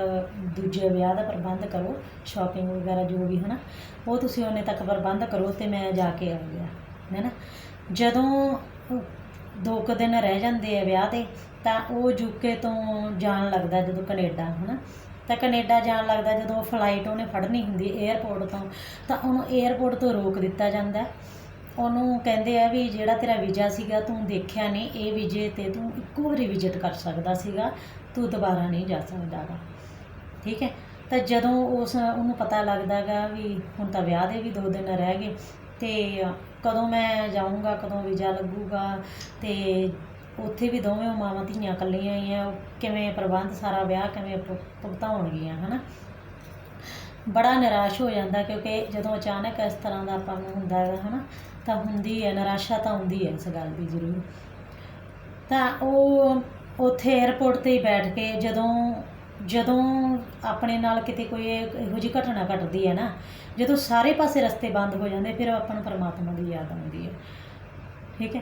ਦੂਜੇ ਵਿਆਹ ਦਾ ਪ੍ਰਬੰਧ ਕਰੋ ਸ਼ਾਪਿੰਗ ਵਗੈਰਾ ਜੋ ਵੀ, ਹਨਾ? ਉਹ ਤੁਸੀਂ ਉਹਨੇ ਤੱਕ ਪ੍ਰਬੰਧ ਕਰੋ ਤੇ ਮੈਂ ਜਾ ਕੇ ਆ ਗਿਆ ਹੈ ਨਾ ਜਦੋਂ ਦੋ ਕੁ ਦਿਨ ਰਹਿ ਜਾਂਦੇ ਆ ਵਿਆਹ ਤੇ, ਤਾਂ ਉਹ ਯੂਕੇ ਤੋਂ ਜਾਣ ਲੱਗਦਾ ਜਦੋਂ ਕੈਨੇਡਾ, ਹਨਾ? ਤਾਂ ਕੈਨੇਡਾ ਜਾਣ ਲੱਗਦਾ ਜਦੋਂ ਫਲਾਈਟ ਉਹਨੇ ਫੜਨੀ ਹੁੰਦੀ 에ਅਰਪੋਰਟ ਤੋਂ, ਤਾਂ ਉਹਨੂੰ 에ਅਰਪੋਰਟ ਤੋਂ ਰੋਕ ਦਿੱਤਾ ਜਾਂਦਾ। ਉਹਨੂੰ ਕਹਿੰਦੇ ਆ ਵੀ ਜਿਹੜਾ ਤੇਰਾ ਵੀਜ਼ਾ ਸੀਗਾ ਤੂੰ ਦੇਖਿਆ ਨਹੀਂ, ਇਹ ਵੀਜ਼ੇ ਤੇ ਤੂੰ ਇੱਕੋ ਵਾਰੀ ਵਿਜ਼ਿਟ ਕਰ ਸਕਦਾ ਸੀਗਾ, ਤੂੰ ਦੁਬਾਰਾ ਨਹੀਂ ਜਾ ਸਕਦਾਗਾ। ਠੀਕ ਹੈ? ਤਾਂ ਜਦੋਂ ਉਸ ਉਹਨੂੰ ਪਤਾ ਲੱਗਦਾਗਾ ਵੀ ਹੁਣ ਤਾਂ ਵਿਆਹ ਦੇ ਵੀ ਦੋ ਦਿਨ ਰਹਿ ਗਏ ਤੇ ਕਦੋਂ ਮੈਂ ਜਾਊਂਗਾ, ਕਦੋਂ ਵੀਜ਼ਾ ਲੱਗੂਗਾ ਤੇ ਉੱਥੇ ਵੀ ਦੋਵੇਂ ਮਾਵਾਂ ਧੀਆਂ ਇਕੱਲੀਆਂ ਹੀ ਆ, ਕਿਵੇਂ ਪ੍ਰਬੰਧ ਸਾਰਾ ਵਿਆਹ ਕਿਵੇਂ ਭੁ- ਭੁਗਤਾਉਣਗੀਆਂ ਹਨਾ? ਬੜਾ ਨਿਰਾਸ਼ ਹੋ ਜਾਂਦਾ ਕਿਉਂਕਿ ਜਦੋਂ ਅਚਾਨਕ ਇਸ ਤਰ੍ਹਾਂ ਦਾ ਆਪਾਂ ਨੂੰ ਹੁੰਦਾ ਹੈ ਹਨਾ? ਤਾਂ ਹੁੰਦੀ ਹੈ, ਨਿਰਾਸ਼ਾ ਤਾਂ ਹੁੰਦੀ ਹੈ ਇਸ ਗੱਲ ਦੀ ਜ਼ਰੂਰ। ਤਾਂ ਉਹ ਉੱਥੇ 에ਅਰਪੋਰਟ ਤੇ ਹੀ ਬੈਠ ਕੇ ਜਦੋਂ ਜਦੋਂ ਆਪਣੇ ਨਾਲ ਕਿਤੇ ਕੋਈ ਇਹ- ਇਹੋ ਜਿਹੀ ਘਟਨਾ ਘਟਦੀ ਹੈ ਨਾ, ਜਦੋਂ ਸਾਰੇ ਪਾਸੇ ਰਸਤੇ ਬੰਦ ਹੋ ਜਾਂਦੇ, ਫਿਰ ਆਪਾਂ ਨੂੰ ਪਰਮਾਤਮਾ ਦੀ ਯਾਦ ਆਉਂਦੀ ਹੈ। ਠੀਕ ਹੈ?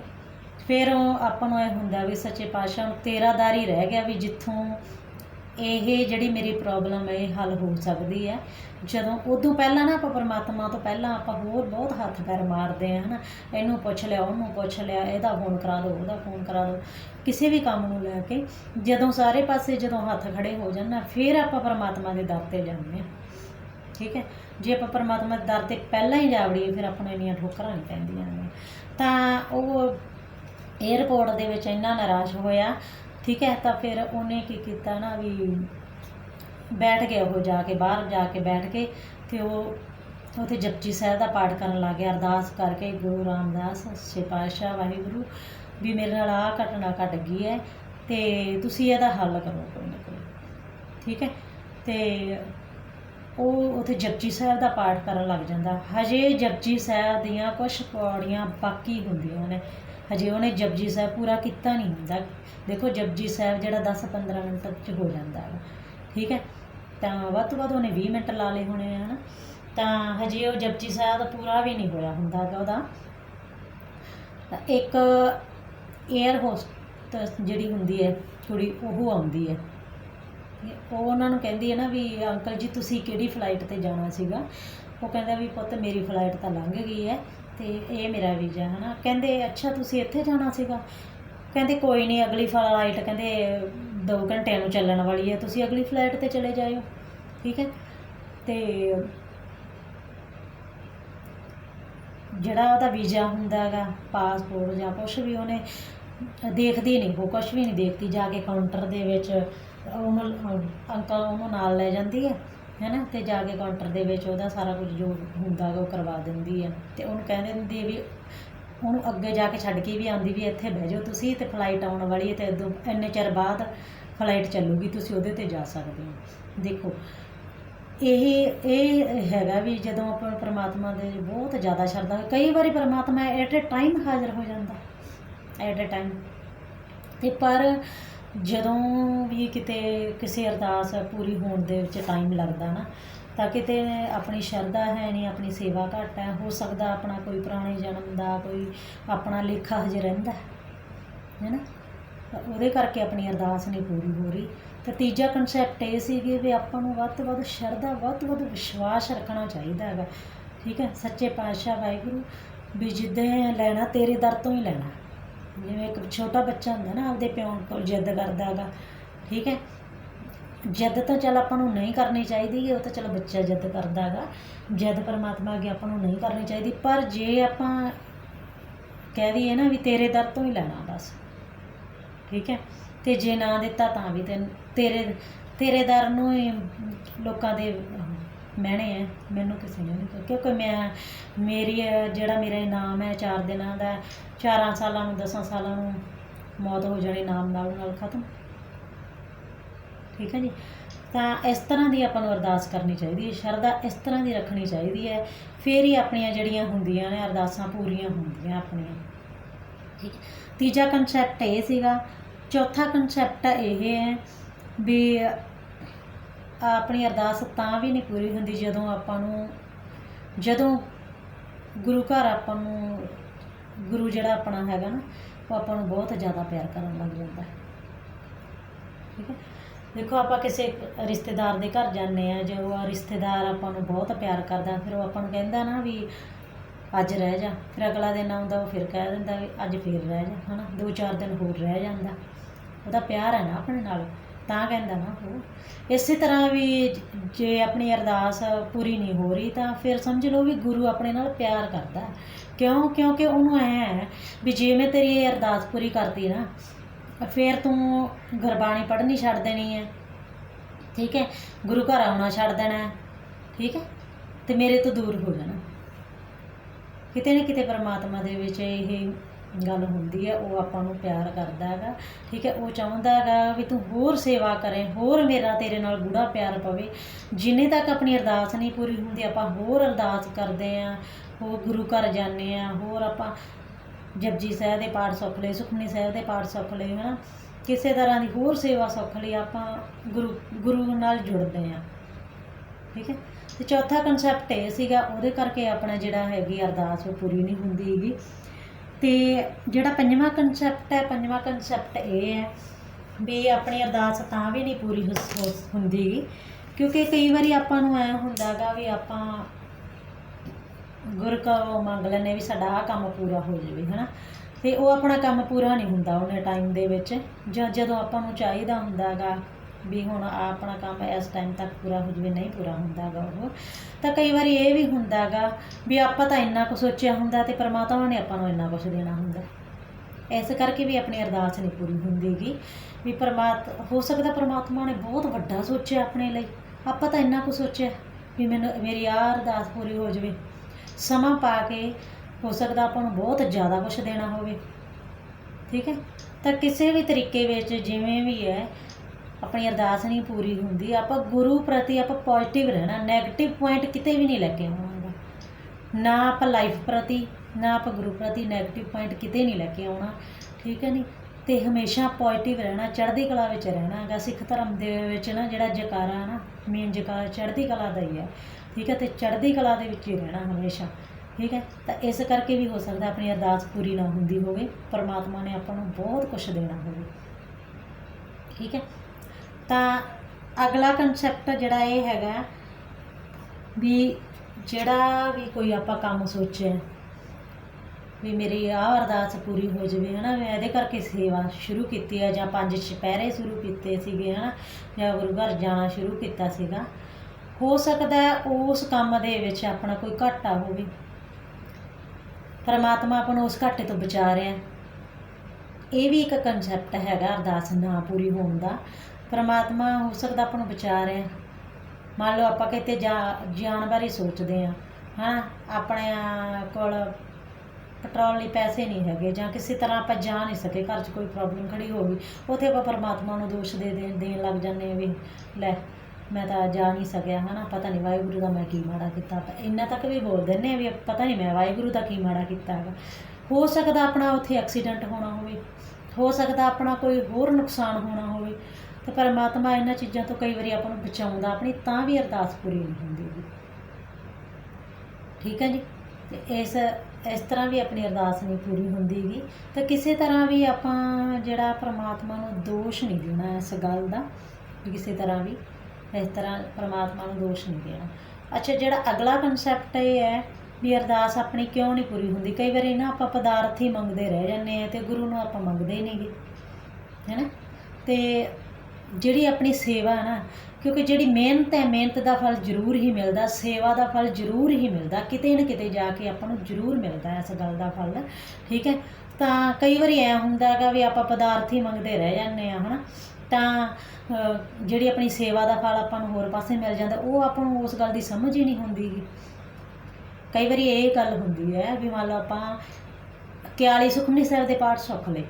ਫਿਰ ਆਪਾਂ ਨੂੰ ਇਹ ਹੁੰਦਾ ਵੀ ਸੱਚੇ ਪਾਤਸ਼ਾਹ ਹੁਣ ਤੇਰਾ ਦਰ ਰਹਿ ਗਿਆ ਵੀ ਜਿੱਥੋਂ ਇਹ ਜਿਹੜੀ ਮੇਰੀ ਪ੍ਰੋਬਲਮ ਹੈ, ਇਹ ਹੱਲ ਹੋ ਸਕਦੀ ਹੈ। ਜਦੋਂ ਉਦੋਂ ਪਹਿਲਾਂ ਨਾ ਆਪਾਂ ਪਰਮਾਤਮਾ ਤੋਂ ਪਹਿਲਾਂ ਆਪਾਂ ਹੋਰ ਬਹੁਤ ਹੱਥ ਪੈਰ ਮਾਰਦੇ ਆ ਹਨਾ। ਇਹਨੂੰ ਪੁੱਛ ਲਿਆ, ਉਹਨੂੰ ਪੁੱਛ ਲਿਆ, ਇਹਦਾ ਫੋਨ ਕਰਾ ਦਿਓ ਉਹਦਾ ਫੋਨ ਕਰਾ ਦਿਓ ਕਿਸੇ ਵੀ ਕੰਮ ਨੂੰ ਲੈ ਕੇ ਜਦੋਂ ਸਾਰੇ ਪਾਸੇ ਜਦੋਂ ਹੱਥ ਖੜੇ ਹੋ ਜਾਣ ਨਾ, ਫਿਰ ਆਪਾਂ ਪਰਮਾਤਮਾ ਦੇ ਦਰ ਤੇ ਜਾਂਦੇ ਆ ਠੀਕ ਹੈ? ਜੇ ਆਪਾਂ ਪਰਮਾਤਮਾ ਦੇ ਦਰ ਤੇ ਪਹਿਲਾਂ ਹੀ ਜਾਵੜੀਏ ਫਿਰ ਆਪਾਂ ਨੂੰ ਇੰਨੀਆਂ ਠੋਕਰਾਂ ਨਹੀਂ ਪੈਂਦੀਆਂ। ਤਾਂ ਉਹ 에ਅਰਪੋਰਟ ਦੇ ਵਿੱਚ ਇੰਨਾ ਨਿਰਾਸ਼ ਹੋਇਆ ਠੀਕ ਹੈ, ਤਾਂ ਫਿਰ ਉਹਨੇ ਕੀ ਕੀਤਾ ਨਾ ਵੀ ਬੈਠ ਗਿਆ ਉਹ ਜਾ ਕੇ, ਬਾਹਰ ਜਾ ਕੇ ਬੈਠ ਕੇ ਤੇ ਉਹ ਉੱਥੇ ਜਪਜੀ ਸਾਹਿਬ ਦਾ ਪਾਠ ਕਰਨ ਲੱਗ ਗਿਆ, ਅਰਦਾਸ ਕਰਕੇ ਗੁਰੂ ਰਾਮਦਾਸ ਸੱਚੇ ਪਾਤਸ਼ਾਹ ਵਾਹਿਗੁਰੂ, ਵੀ ਮੇਰੇ ਨਾਲ ਆਹ ਘਟਨਾ ਘਟ ਗਈ ਹੈ ਤੇ ਤੁਸੀਂ ਇਹਦਾ ਹੱਲ ਕਰੋ ਕੋਈ ਨਾ ਕੋਈ, ਠੀਕ ਹੈ, ਤੇ ਉਹ ਉੱਥੇ ਜਪਜੀ ਸਾਹਿਬ ਦਾ ਪਾਠ ਕਰਨ ਲੱਗ ਜਾਂਦਾ। ਹਜੇ ਜਪਜੀ ਸਾਹਿਬ ਦੀਆਂ ਕੁਝ ਪੌੜੀਆਂ ਬਾਕੀ ਹੁੰਦੀਆਂ ਨੇ। ਹਜੇ ਉਹਨੇ ਜਪਜੀ ਸਾਹਿਬ ਪੂਰਾ ਕੀਤਾ ਨਹੀਂ ਹੁੰਦਾ। ਦੇਖੋ ਜਪਜੀ ਸਾਹਿਬ ਜਿਹੜਾ 10-15 ਮਿੰਟ 'ਚ ਹੋ ਜਾਂਦਾ ਹੈ। ਠੀਕ ਹੈ? ਤਾਂ ਵੱਧ ਤੋਂ ਵੱਧ ਉਹਨੇ 20 ਮਿੰਟ ਲਾ ਲਏ ਹੋਣੇ ਹਨ? ਤਾਂ ਹਜੇ ਉਹ ਜਪਜੀ ਸਾਹਿਬ ਦਾ ਪੂਰਾ ਵੀ ਨਹੀਂ ਹੋਇਆ ਹੁੰਦਾ ਗਾ ਉਹਦਾ। ਇੱਕ 에ਅਰ ਹੋਸਟ ਜਿਹੜੀ ਹੁੰਦੀ ਹੈ, ਕੁੜੀ ਉਹ ਆਉਂਦੀ ਹੈ। ਉਹ ਉਹਨਾਂ ਨੂੰ ਕਹਿੰਦੀ ਹੈ ਨਾ ਵੀ, ਅੰਕਲ ਜੀ, ਤੁਸੀਂ ਕਿਹੜੀ ਫਲਾਈਟ ਤੇ ਜਾਣਾ ਸੀਗਾ? ਉਹ ਕਹਿੰਦਾ ਵੀ, ਪੁੱਤ, ਮੇਰੀ ਫਲਾਈਟ ਤਾਂ ਲੰਘ ਗਈ ਹੈ। ਤੇ ਇਹ ਮੇਰਾ ਵੀਜ਼ਾ ਹੈ ਨਾ ਕਹਿੰਦੇ, ਅੱਛਾ, ਤੁਸੀਂ ਇੱਥੇ ਜਾਣਾ ਸੀਗਾ? ਕਹਿੰਦੇ, ਕੋਈ ਨਹੀਂ ਅਗਲੀ ਫਲਾਈਟ, ਕਹਿੰਦੇ 2 ਘੰਟਿਆਂ ਨੂੰ ਚੱਲਣ ਵਾਲੀ ਹੈ, ਤੁਸੀਂ ਅਗਲੀ ਫਲਾਈਟ ਤੇ ਚਲੇ ਜਾਇਓ। ਠੀਕ ਹੈ? ਤੇ ਜਿਹੜਾ ਉਹਦਾ ਵੀਜ਼ਾ ਹੁੰਦਾ ਹੈਗਾ, ਪਾਸਪੋਰਟ ਜਾਂ ਕੁਝ ਵੀ ਉਹਨੇ ਦੇਖਦੀ ਨਹੀਂ ਉਹ ਕੁਝ ਵੀ ਨਹੀਂ ਦੇਖਦੀ, ਜਾ ਕੇ ਕਾਊਂਟਰ ਦੇ ਵਿੱਚ ਉਹਨੂੰ ਅੰਕਲ ਉਹਨੂੰ ਨਾਲ ਲੈ ਜਾਂਦੀ ਹੈ। ਹੈਨਾ, ਤੇ ਜਾ ਕੇ ਕਾਊਂਟਰ ਦੇ ਵਿੱਚ ਉਹਦਾ ਸਾਰਾ ਕੁਝ ਜੋ ਹੁੰਦਾ ਗਾ ਉਹ ਕਰਵਾ ਦਿੰਦੀ ਹੈ ਤੇ ਉਹਨੂੰ ਕਹਿੰਦੇ ਦਿੰਦੀ ਹੈ ਵੀ ਉਹਨੂੰ ਅੱਗੇ ਜਾ ਕੇ ਛੱਡ ਕੇ ਵੀ ਆਉਂਦੀ ਵੀ ਇੱਥੇ ਬਹਿ ਜਾਓ ਤੁਸੀਂ, ਤੇ ਫਲਾਈਟ ਆਉਣ ਵਾਲੀ ਹੈ ਤੇ ਇਦੋਂ ਇੰਨੇ ਚਿਰ ਬਾਅਦ ਫਲਾਈਟ ਚੱਲੂਗੀ, ਤੁਸੀਂ ਉਹਦੇ ਤੇ ਜਾ ਸਕਦੇ ਹੋ। ਦੇਖੋ, ਇਹ ਇਹ ਹੈਗਾ ਵੀ ਜਦੋਂ ਆਪਾਂ ਪਰਮਾਤਮਾ ਦੇ ਬਹੁਤ ਜ਼ਿਆਦਾ ਸ਼ਰਧਾ ਕਈ ਵਾਰੀ ਪਰਮਾਤਮਾ ਐਟ ਅ ਟਾਈਮ ਹਾਜ਼ਰ ਹੋ ਜਾਂਦਾ, ਐਟ ਅ ਟਾਈਮ। ਤੇ ਪਰ ਜਦੋਂ ਵੀ ਕਿਤੇ ਕਿਸੇ ਅਰਦਾਸ ਪੂਰੀ ਹੋਣ ਦੇ ਵਿੱਚ ਟਾਈਮ ਲੱਗਦਾ ਨਾ, ਤਾਂ ਕਿਤੇ ਆਪਣੀ ਸ਼ਰਧਾ ਹੈ ਨਹੀਂ, ਆਪਣੀ ਸੇਵਾ ਘੱਟ ਹੈ, ਹੋ ਸਕਦਾ ਆਪਣਾ ਕੋਈ ਪੁਰਾਣੇ ਜਨਮ ਦਾ ਕੋਈ ਆਪਣਾ ਲੇਖਾ ਹਜੇ ਰਹਿੰਦਾ ਹੈ ਨਾ ਉਹਦੇ ਕਰਕੇ ਆਪਣੀ ਅਰਦਾਸ ਨਹੀਂ ਪੂਰੀ ਹੋ ਰਹੀ। ਤਾਂ ਤੀਜਾ ਕਨਸੈਪਟ ਇਹ ਸੀ ਕਿ ਵੀ ਆਪਾਂ ਨੂੰ ਵੱਧ ਤੋਂ ਵੱਧ ਸ਼ਰਧਾ, ਵੱਧ ਤੋਂ ਵੱਧ ਵਿਸ਼ਵਾਸ ਰੱਖਣਾ ਚਾਹੀਦਾ ਹੈਗਾ। ਠੀਕ ਹੈ? ਸੱਚੇ ਪਾਤਸ਼ਾਹ ਵਾਹਿਗੁਰੂ ਵੀ ਜਿੱਦਾਂ ਲੈਣਾ, ਤੇਰੇ ਦਰ ਤੋਂ ਹੀ ਲੈਣਾ। ਜਿਵੇਂ ਇੱਕ ਛੋਟਾ ਬੱਚਾ ਹੁੰਦਾ ਨਾ ਆਪਦੇ ਪਿਓ ਕੋਲ ਜਿੱਦ ਕਰਦਾ ਹੈਗਾ, ਠੀਕ ਹੈ? ਜਿੱਦ ਤਾਂ ਚੱਲ ਆਪਾਂ ਨੂੰ ਨਹੀਂ ਕਰਨੀ ਚਾਹੀਦੀ, ਉਹ ਤਾਂ ਚਲੋ ਬੱਚਾ ਜਿੱਦ ਕਰਦਾ ਹੈਗਾ। ਜਿੱਦ ਪਰਮਾਤਮਾ ਅੱਗੇ ਆਪਾਂ ਨੂੰ ਨਹੀਂ ਕਰਨੀ ਚਾਹੀਦੀ, ਪਰ ਜੇ ਆਪਾਂ ਕਹਿ ਦਈਏ ਨਾ ਵੀ ਤੇਰੇ ਦਰ ਤੋਂ ਹੀ ਲੈਣਾ ਬਸ, ਠੀਕ ਹੈ? ਤੇ ਜੇ ਨਾ ਦਿੱਤਾ ਤਾਂ ਵੀ ਤੈਨੂੰ, ਤੇਰੇ ਤੇਰੇ ਦਰ ਨੂੰ ਹੀ ਲੋਕਾਂ ਦੇ ਮਹਿਣੇ ਹੈ ਮੈਨੂੰ ਕਿਸੇ ਨੇ ਨਹੀਂ ਕਿਹਾ। ਕਿਉਂਕਿ ਮੈਂ ਮੇਰੀ ਅਹ, ਜਿਹੜਾ ਮੇਰਾ ਇਨਾਮ ਹੈ ਚਾਰ ਦਿਨਾਂ ਦਾ ਚਾਰਾਂ ਸਾਲਾਂ ਨੂੰ ਦਸਾਂ ਸਾਲਾਂ ਨੂੰ ਮੌਤ ਹੋ ਜਾਣੀ ਨਾਮ ਨਾਲ ਨਾਲ ਖਤਮ। ਠੀਕ ਹੈ ਜੀ? ਤਾਂ ਇਸ ਤਰ੍ਹਾਂ ਦੀ ਆਪਾਂ ਨੂੰ ਅਰਦਾਸ ਕਰਨੀ ਚਾਹੀਦੀ ਹੈ। ਸ਼ਰਧਾ ਇਸ ਤਰ੍ਹਾਂ ਦੀ ਰੱਖਣੀ ਚਾਹੀਦੀ ਹੈ। ਫਿਰ ਹੀ ਆਪਣੀਆਂ ਜਿਹੜੀਆਂ ਹੁੰਦੀਆਂ ਨੇ ਅਰਦਾਸਾਂ ਪੂਰੀਆਂ ਹੁੰਦੀਆਂ ਆਪਣੀਆਂ। ਠੀਕ ਤੀਜਾ ਕਨਸੈਪਟ ਇਹ ਸੀਗਾ ਚੌਥਾ ਕਨਸੈਪਟ ਇਹ ਹੈ ਵੀ ਆਪਣੀ ਅਰਦਾਸ ਤਾਂ ਵੀ ਨਹੀਂ ਪੂਰੀ ਹੁੰਦੀ ਜਦੋਂ ਆਪਾਂ ਨੂੰ, ਜਦੋਂ ਗੁਰੂ ਘਰ ਆਪਾਂ ਨੂੰ, ਗੁਰੂ ਜਿਹੜਾ ਆਪਣਾ ਹੈਗਾ ਨਾ, ਉਹ ਆਪਾਂ ਨੂੰ ਬਹੁਤ ਜ਼ਿਆਦਾ ਪਿਆਰ ਕਰਨ ਲੱਗ ਜਾਂਦਾ ਠੀਕ ਹੈ? ਦੇਖੋ, ਆਪਾਂ ਕਿਸੇ ਰਿਸ਼ਤੇਦਾਰ ਦੇ ਘਰ ਜਾਂਦੇ ਆ ਜੋ ਉਹ ਰਿਸ਼ਤੇਦਾਰ ਆਪਾਂ ਨੂੰ ਬਹੁਤ ਪਿਆਰ ਕਰਦਾ ਫਿਰ ਉਹ ਆਪਾਂ ਨੂੰ ਕਹਿੰਦਾ ਨਾ ਵੀ ਅੱਜ ਰਹਿ ਜਾ, ਫਿਰ ਅਗਲਾ ਦਿਨ ਆਉਂਦਾ, ਉਹ ਫਿਰ ਕਹਿ ਦਿੰਦਾ ਵੀ ਅੱਜ ਫਿਰ ਰਹਿ ਜਾ, ਹਨਾ? ਦੋ ਚਾਰ ਦਿਨ ਹੋਰ ਰਹਿ ਜਾਂਦਾ। ਉਹਦਾ ਪਿਆਰ ਹੈ ਨਾ ਆਪਣੇ ਨਾਲ। ਤਾਂ ਕਹਿੰਦਾ ਨਾ ਉਹ ਇਸੇ ਤਰ੍ਹਾਂ ਵੀ ਜੇ ਆਪਣੀ ਅਰਦਾਸ ਪੂਰੀ ਨਹੀਂ ਹੋ ਰਹੀ ਤਾਂ ਫਿਰ ਸਮਝ ਲਓ ਵੀ ਗੁਰੂ ਆਪਣੇ ਨਾਲ ਪਿਆਰ ਕਰਦਾ ਕਿਉਂ? ਕਿਉਂਕਿ ਉਹਨੂੰ ਐ ਹੈ ਵੀ ਜੇ ਮੈਂ ਤੇਰੀ ਇਹ ਅਰਦਾਸ ਪੂਰੀ ਕਰਤੀ ਨਾ, ਫਿਰ ਤੂੰ ਗੁਰਬਾਣੀ ਪੜ੍ਹਨੀ ਛੱਡ ਦੇਣੀ ਹੈ। ਠੀਕ ਹੈ? ਗੁਰੂ ਘਰ ਆਉਣਾ ਛੱਡ ਦੇਣਾ ਠੀਕ ਹੈ? ਤੇ ਮੇਰੇ ਤੋਂ ਦੂਰ ਹੋ ਜਾਣਾ। ਕਿਤੇ ਨਾ ਕਿਤੇ ਪਰਮਾਤਮਾ ਦੇ ਵਿੱਚ ਇਹ ਗੱਲ ਹੁੰਦੀ ਹੈ, ਉਹ ਆਪਾਂ ਨੂੰ ਪਿਆਰ ਕਰਦਾ ਹੈਗਾ। ਠੀਕ ਹੈ, ਉਹ ਚਾਹੁੰਦਾ ਹੈਗਾ ਵੀ ਤੂੰ ਹੋਰ ਸੇਵਾ ਕਰੇ, ਹੋਰ ਮੇਰਾ ਤੇਰੇ ਨਾਲ ਗੂੜਾ ਪਿਆਰ ਪਵੇ। ਜਿੰਨੇ ਤੱਕ ਆਪਣੀ ਅਰਦਾਸ ਨਹੀਂ ਪੂਰੀ ਹੁੰਦੀ, ਆਪਾਂ ਹੋਰ ਅਰਦਾਸ ਕਰਦੇ ਆਂ ਹੋਰ ਗੁਰੂ ਘਰ ਜਾਂਦੇ ਆਂ ਹੋਰ ਆਪਾਂ ਜਪਜੀ ਸਾਹਿਬ ਦੇ ਪਾਠ ਸੁੱਖ ਲਏ, ਸੁਖਮਨੀ ਸਾਹਿਬ ਦੇ ਪਾਠ ਸੁੱਖ ਲਏ, ਹਨਾ। ਕਿਸੇ ਤਰ੍ਹਾਂ ਦੀ ਹੋਰ ਸੇਵਾ ਸੁੱਖ ਲਈ ਆਪਾਂ ਗੁਰੂ ਗੁਰੂ ਨਾਲ ਜੁੜਦੇ ਆਂ ਠੀਕ ਹੈ, ਤੇ ਚੌਥਾ ਕਨਸੈਪਟ ਇਹ ਸੀਗਾ, ਉਹਦੇ ਕਰਕੇ ਆਪਣਾ ਜਿਹੜਾ ਹੈਗੀ ਅਰਦਾਸ ਉਹ ਪੂਰੀ ਨਹੀਂ ਹੁੰਦੀ ਹੈਗੀ। ਤੇ ਜਿਹੜਾ ਪੰਜਵਾਂ ਕਨਸੈਪਟ ਹੈ, ਪੰਜਵਾਂ ਕਨਸੈਪਟ ਇਹ ਹੈ ਵੀ ਆਪਣੀ ਅਰਦਾਸ ਤਾਂ ਵੀ ਨਹੀਂ ਪੂਰੀ ਹੁੰਦੀ ਗੀ, ਕਿਉਂਕਿ ਕਈ ਵਾਰੀ ਆਪਾਂ ਨੂੰ ਐ ਹੁੰਦਾਗਾ ਵੀ ਆਪਾਂ ਗੁਰ ਕਾ ਮੰਗ ਲੈਂਦੇ ਵੀ ਸਾਡਾ ਆਹ ਕੰਮ ਪੂਰਾ ਹੋ ਜਾਵੇ, ਹਨਾ? ਤੇ ਉਹ ਆਪਣਾ ਕੰਮ ਪੂਰਾ ਨਹੀਂ ਹੁੰਦਾ ਉਹਨੇ ਟਾਈਮ ਦੇ ਵਿੱਚ, ਜਾਂ ਜਦੋਂ ਆਪਾਂ ਨੂੰ ਚਾਹੀਦਾ ਹੁੰਦਾਗਾ ਵੀ ਹੁਣ ਆਹ ਆਪਣਾ ਕੰਮ ਇਸ ਟਾਈਮ ਤੱਕ ਪੂਰਾ ਹੋ ਜਾਵੇ, ਨਹੀਂ ਪੂਰਾ ਹੁੰਦਾਗਾ ਉਹ। ਤਾਂ ਕਈ ਵਾਰੀ ਇਹ ਵੀ ਹੁੰਦਾਗਾ ਵੀ ਆਪਾਂ ਤਾਂ ਇੰਨਾ ਕੁ ਸੋਚਿਆ ਹੁੰਦਾ ਤੇ ਪਰਮਾਤਮਾ ਨੇ ਆਪਾਂ ਨੂੰ ਇੰਨਾ ਕੁਝ ਦੇਣਾ ਹੁੰਦਾ। ਇਸ ਕਰਕੇ ਵੀ ਆਪਣੀ ਅਰਦਾਸ ਨਹੀਂ ਪੂਰੀ ਹੁੰਦੀਗੀ ਵੀ ਪਰਮਾਤ, ਹੋ ਸਕਦਾ ਪਰਮਾਤਮਾ ਨੇ ਬਹੁਤ ਵੱਡਾ ਸੋਚਿਆ ਆਪਣੇ ਲਈ। ਆਪਾਂ ਤਾਂ ਇੰਨਾ ਕੁ ਸੋਚਿਆ ਵੀ ਮੈਨੂੰ, ਮੇਰੀ ਆਹ ਅਰਦਾਸ ਪੂਰੀ ਹੋ ਜਾਵੇ। ਸਮਾਂ ਪਾ ਕੇ ਹੋ ਸਕਦਾ ਆਪਾਂ ਨੂੰ ਬਹੁਤ ਜ਼ਿਆਦਾ ਕੁਝ ਦੇਣਾ ਹੋਵੇ। ਠੀਕ ਹੈ? ਤਾਂ ਕਿਸੇ ਵੀ ਤਰੀਕੇ ਵਿੱਚ ਜਿਵੇਂ ਵੀ ਹੈ ਆਪਣੀ ਅਰਦਾਸ ਨਹੀਂ ਪੂਰੀ ਹੁੰਦੀ। ਆਪਾਂ ਗੁਰੂ ਪ੍ਰਤੀ ਆਪਾਂ ਪੋਜ਼ਿਟਿਵ ਰਹਿਣਾ 네ਗੇਟਿਵ ਪੁਆਇੰਟ ਕਿਤੇ ਵੀ ਨਹੀਂ ਲੈ ਕੇ ਆਉਣਾ। ਹੈਗਾ ਨਾ ਆਪਾਂ ਲਾਈਫ ਪ੍ਰਤੀ, ਨਾ ਆਪਾਂ ਗੁਰੂ ਪ੍ਰਤੀ 네ਗੇਟਿਵ ਪੁਆਇੰਟ ਕਿਤੇ ਨਹੀਂ ਲੈ ਕੇ ਆਉਣਾ, ਠੀਕ ਹੈ ਨਹੀਂ? ਤੇ ਹਮੇਸ਼ਾ ਪੋਜ਼ਿਟਿਵ ਰਹਿਣਾ, ਚੜ੍ਹਦੀ ਕਲਾ ਵਿੱਚ ਰਹਿਣਾ ਹੈਗਾ। ਸਿੱਖ ਧਰਮ ਦੇ ਵਿੱਚ ਨਾ ਜਿਹੜਾ ਜਕਾਰਾ ਹੈ ਨਾ ਮੇਨ ਜਕਾਰਾ ਚੜ੍ਹਦੀ ਕਲਾ ਦਾ ਹੀ ਹੈ, ਠੀਕ ਹੈ? ਤੇ ਚੜ੍ਹਦੀ ਕਲਾ ਦੇ ਵਿੱਚ ਹੀ ਰਹਿਣਾ ਹਮੇਸ਼ਾ, ਠੀਕ ਹੈ? ਤਾਂ ਇਸ ਕਰਕੇ ਵੀ ਹੋ ਸਕਦਾ ਆਪਣੀ ਅਰਦਾਸ ਪੂਰੀ ਨਾ ਹੁੰਦੀ ਹੋਵੇ। ਪਰਮਾਤਮਾ ਨੇ ਆਪਾਂ ਨੂੰ ਬਹੁਤ ਕੁਝ ਦੇਣਾ ਹੋਵੇ, ਠੀਕ ਹੈ? ਤਾਂ ਅਗਲਾ ਕਨਸੈਪਟ ਜਿਹੜਾ ਇਹ ਹੈਗਾ ਵੀ ਜਿਹੜਾ ਵੀ ਕੋਈ ਆਪਾਂ ਕੰਮ ਸੋਚਿਆ, ਵੀ ਮੇਰੀ ਆਹ ਅਰਦਾਸ ਪੂਰੀ ਹੋ ਜਾਵੇ, ਹਨਾ, ਮੈਂ ਇਹਦੇ ਕਰਕੇ ਸੇਵਾ ਸ਼ੁਰੂ ਕੀਤੀ ਹੈ ਜਾਂ ਪੰਜ ਚੁਪਹਿਰੇ ਸ਼ੁਰੂ ਕੀਤੇ ਸੀਗੇ, ਹਨਾ, ਜਾਂ ਗੁਰੂ ਘਰ ਜਾਣਾ ਸ਼ੁਰੂ ਕੀਤਾ ਸੀਗਾ, ਹੋ ਸਕਦਾ ਉਸ ਕੰਮ ਦੇ ਵਿੱਚ ਆਪਣਾ ਕੋਈ ਘਾਟਾ ਹੋਵੇ। ਪਰਮਾਤਮਾ ਆਪਾਂ ਨੂੰ ਉਸ ਘਾਟੇ ਤੋਂ ਬਚਾ ਰਿਹਾ। ਇਹ ਵੀ ਇੱਕ ਕਨਸੈਪਟ ਹੈਗਾ ਅਰਦਾਸ ਨਾ ਪੂਰੀ ਹੋਣ ਦਾ। ਪਰਮਾਤਮਾ ਹੋ ਸਕਦਾ ਆਪਾਂ ਨੂੰ ਬਚਾ ਰਿਹਾ। ਮੰਨ ਲਓ ਆਪਾਂ ਕਿਤੇ ਜਾ, ਜਾਣ ਬਾਰੇ ਸੋਚਦੇ ਆ ਹਾਂ? ਆਪਣੇ ਕੋਲ ਪੈਟਰੋਲ ਲਈ ਪੈਸੇ ਨਹੀਂ ਹੈਗੇ ਜਾਂ ਕਿਸੇ ਤਰ੍ਹਾਂ ਆਪਾਂ ਜਾ ਨਹੀਂ ਸਕੇ, ਘਰ 'ਚ ਕੋਈ ਪ੍ਰੋਬਲਮ ਖੜੀ ਹੋ ਗਈ ਉੱਥੇ ਆਪਾਂ ਪਰਮਾਤਮਾ ਨੂੰ ਦੋਸ਼ ਦੇ ਦੇ, ਦੇਣ ਲੱਗ ਜਾਂਦੇ ਆ ਵੀ, ਲੈ, ਮੈਂ ਤਾਂ ਜਾ ਨਹੀਂ ਸਕਿਆ ਹਨਾ ਪਤਾ ਨਹੀਂ ਵਾਹਿਗੁਰੂ ਦਾ ਮੈਂ ਕੀ ਮਾੜਾ ਕੀਤਾ। ਆਪਾਂ ਇੰਨਾ ਤੱਕ ਵੀ ਬੋਲ ਦਿੰਦੇ ਆ ਵੀ ਪਤਾ ਨਹੀਂ ਮੈਂ ਵਾਹਿਗੁਰੂ ਦਾ ਕੀ ਮਾੜਾ ਕੀਤਾ ਹੈਗਾ। ਹੋ ਸਕਦਾ ਆਪਣਾ ਉੱਥੇ ਐਕਸੀਡੈਂਟ ਹੋਣਾ ਹੋਵੇ, ਹੋ ਸਕਦਾ ਆਪਣਾ ਕੋਈ ਹੋਰ ਨੁਕਸਾਨ ਹੋਣਾ ਹੋਵੇ ਤੇ ਪਰਮਾਤਮਾ ਇਹਨਾਂ ਚੀਜ਼ਾਂ ਤੋਂ ਕਈ ਵਾਰੀ ਆਪਾਂ ਨੂੰ ਬਚਾਉਂਦਾ, ਆਪਣੀ ਤਾਂ ਵੀ ਅਰਦਾਸ ਪੂਰੀ ਨਹੀਂ ਹੁੰਦੀ ਗੀ। ਠੀਕ ਹੈ ਜੀ? ਤੇ ਇਸ ਇਸ ਤਰ੍ਹਾਂ ਵੀ ਆਪਣੀ ਅਰਦਾਸ ਨਹੀਂ ਪੂਰੀ ਹੁੰਦੀਗੀ ਤਾਂ ਕਿਸੇ ਤਰ੍ਹਾਂ ਵੀ ਆਪਾਂ ਜਿਹੜਾ ਪਰਮਾਤਮਾ ਨੂੰ ਦੋਸ਼ ਨਹੀਂ ਦੇਣਾ ਇਸ ਗੱਲ ਦਾ ਕਿਸੇ ਤਰ੍ਹਾਂ ਵੀ ਇਸ ਤਰ੍ਹਾਂ ਪਰਮਾਤਮਾ ਨੂੰ ਦੋਸ਼ ਨਹੀਂ ਦੇਣਾ। ਅੱਛਾ, ਜਿਹੜਾ ਅਗਲਾ ਕਨਸੈਪਟ ਇਹ ਹੈ ਵੀ ਅਰਦਾਸ ਆਪਣੀ ਕਿਉਂ ਨਹੀਂ ਪੂਰੀ ਹੁੰਦੀ? ਕਈ ਵਾਰੀ ਨਾ ਆਪਾਂ ਪਦਾਰਥ ਹੀ ਮੰਗਦੇ ਰਹਿ ਜਾਂਦੇ ਆ ਤੇ ਗੁਰੂ ਨੂੰ ਆਪਾਂ ਮੰਗਦੇ ਹੀ ਨਹੀਂਗੇ ਹੈਨਾ ਤੇ ਜਿਹੜੀ ਆਪਣੀ ਸੇਵਾ ਹੈ ਨਾ, ਕਿਉਂਕਿ ਜਿਹੜੀ ਮਿਹਨਤ ਹੈ, ਮਿਹਨਤ ਦਾ ਫਲ ਜ਼ਰੂਰ ਹੀ ਮਿਲਦਾ, ਸੇਵਾ ਦਾ ਫਲ ਜ਼ਰੂਰ ਹੀ ਮਿਲਦਾ, ਕਿਤੇ ਨਾ ਕਿਤੇ ਜਾ ਕੇ ਆਪਾਂ ਨੂੰ ਜ਼ਰੂਰ ਮਿਲਦਾ ਇਸ ਗੱਲ ਦਾ ਫਲ, ਠੀਕ ਹੈ? ਤਾਂ ਕਈ ਵਾਰੀ ਐ ਹੁੰਦਾ ਹੈਗਾ ਵੀ ਆਪਾਂ ਪਦਾਰਥ ਹੀ ਮੰਗਦੇ ਰਹਿ ਜਾਂਦੇ ਆ ਹਨਾ? ਤਾਂ ਜਿਹੜੀ ਆਪਣੀ ਸੇਵਾ ਦਾ ਫਲ ਆਪਾਂ ਨੂੰ ਹੋਰ ਪਾਸੇ ਮਿਲ ਜਾਂਦਾ, ਉਹ ਆਪਾਂ ਨੂੰ ਉਸ ਗੱਲ ਦੀ ਸਮਝ ਹੀ ਨਹੀਂ ਹੁੰਦੀ ਕਈ ਵਾਰੀ ਇਹ ਗੱਲ ਹੁੰਦੀ ਹੈ ਵੀ ਮੰਨ ਲਓ ਆਪਾਂ ਕਿਆਲੀ ਸੁਖਮਨੀ ਸਾਹਿਬ ਦੇ ਪਾਠ ਸੁੱਖ ਲਏ।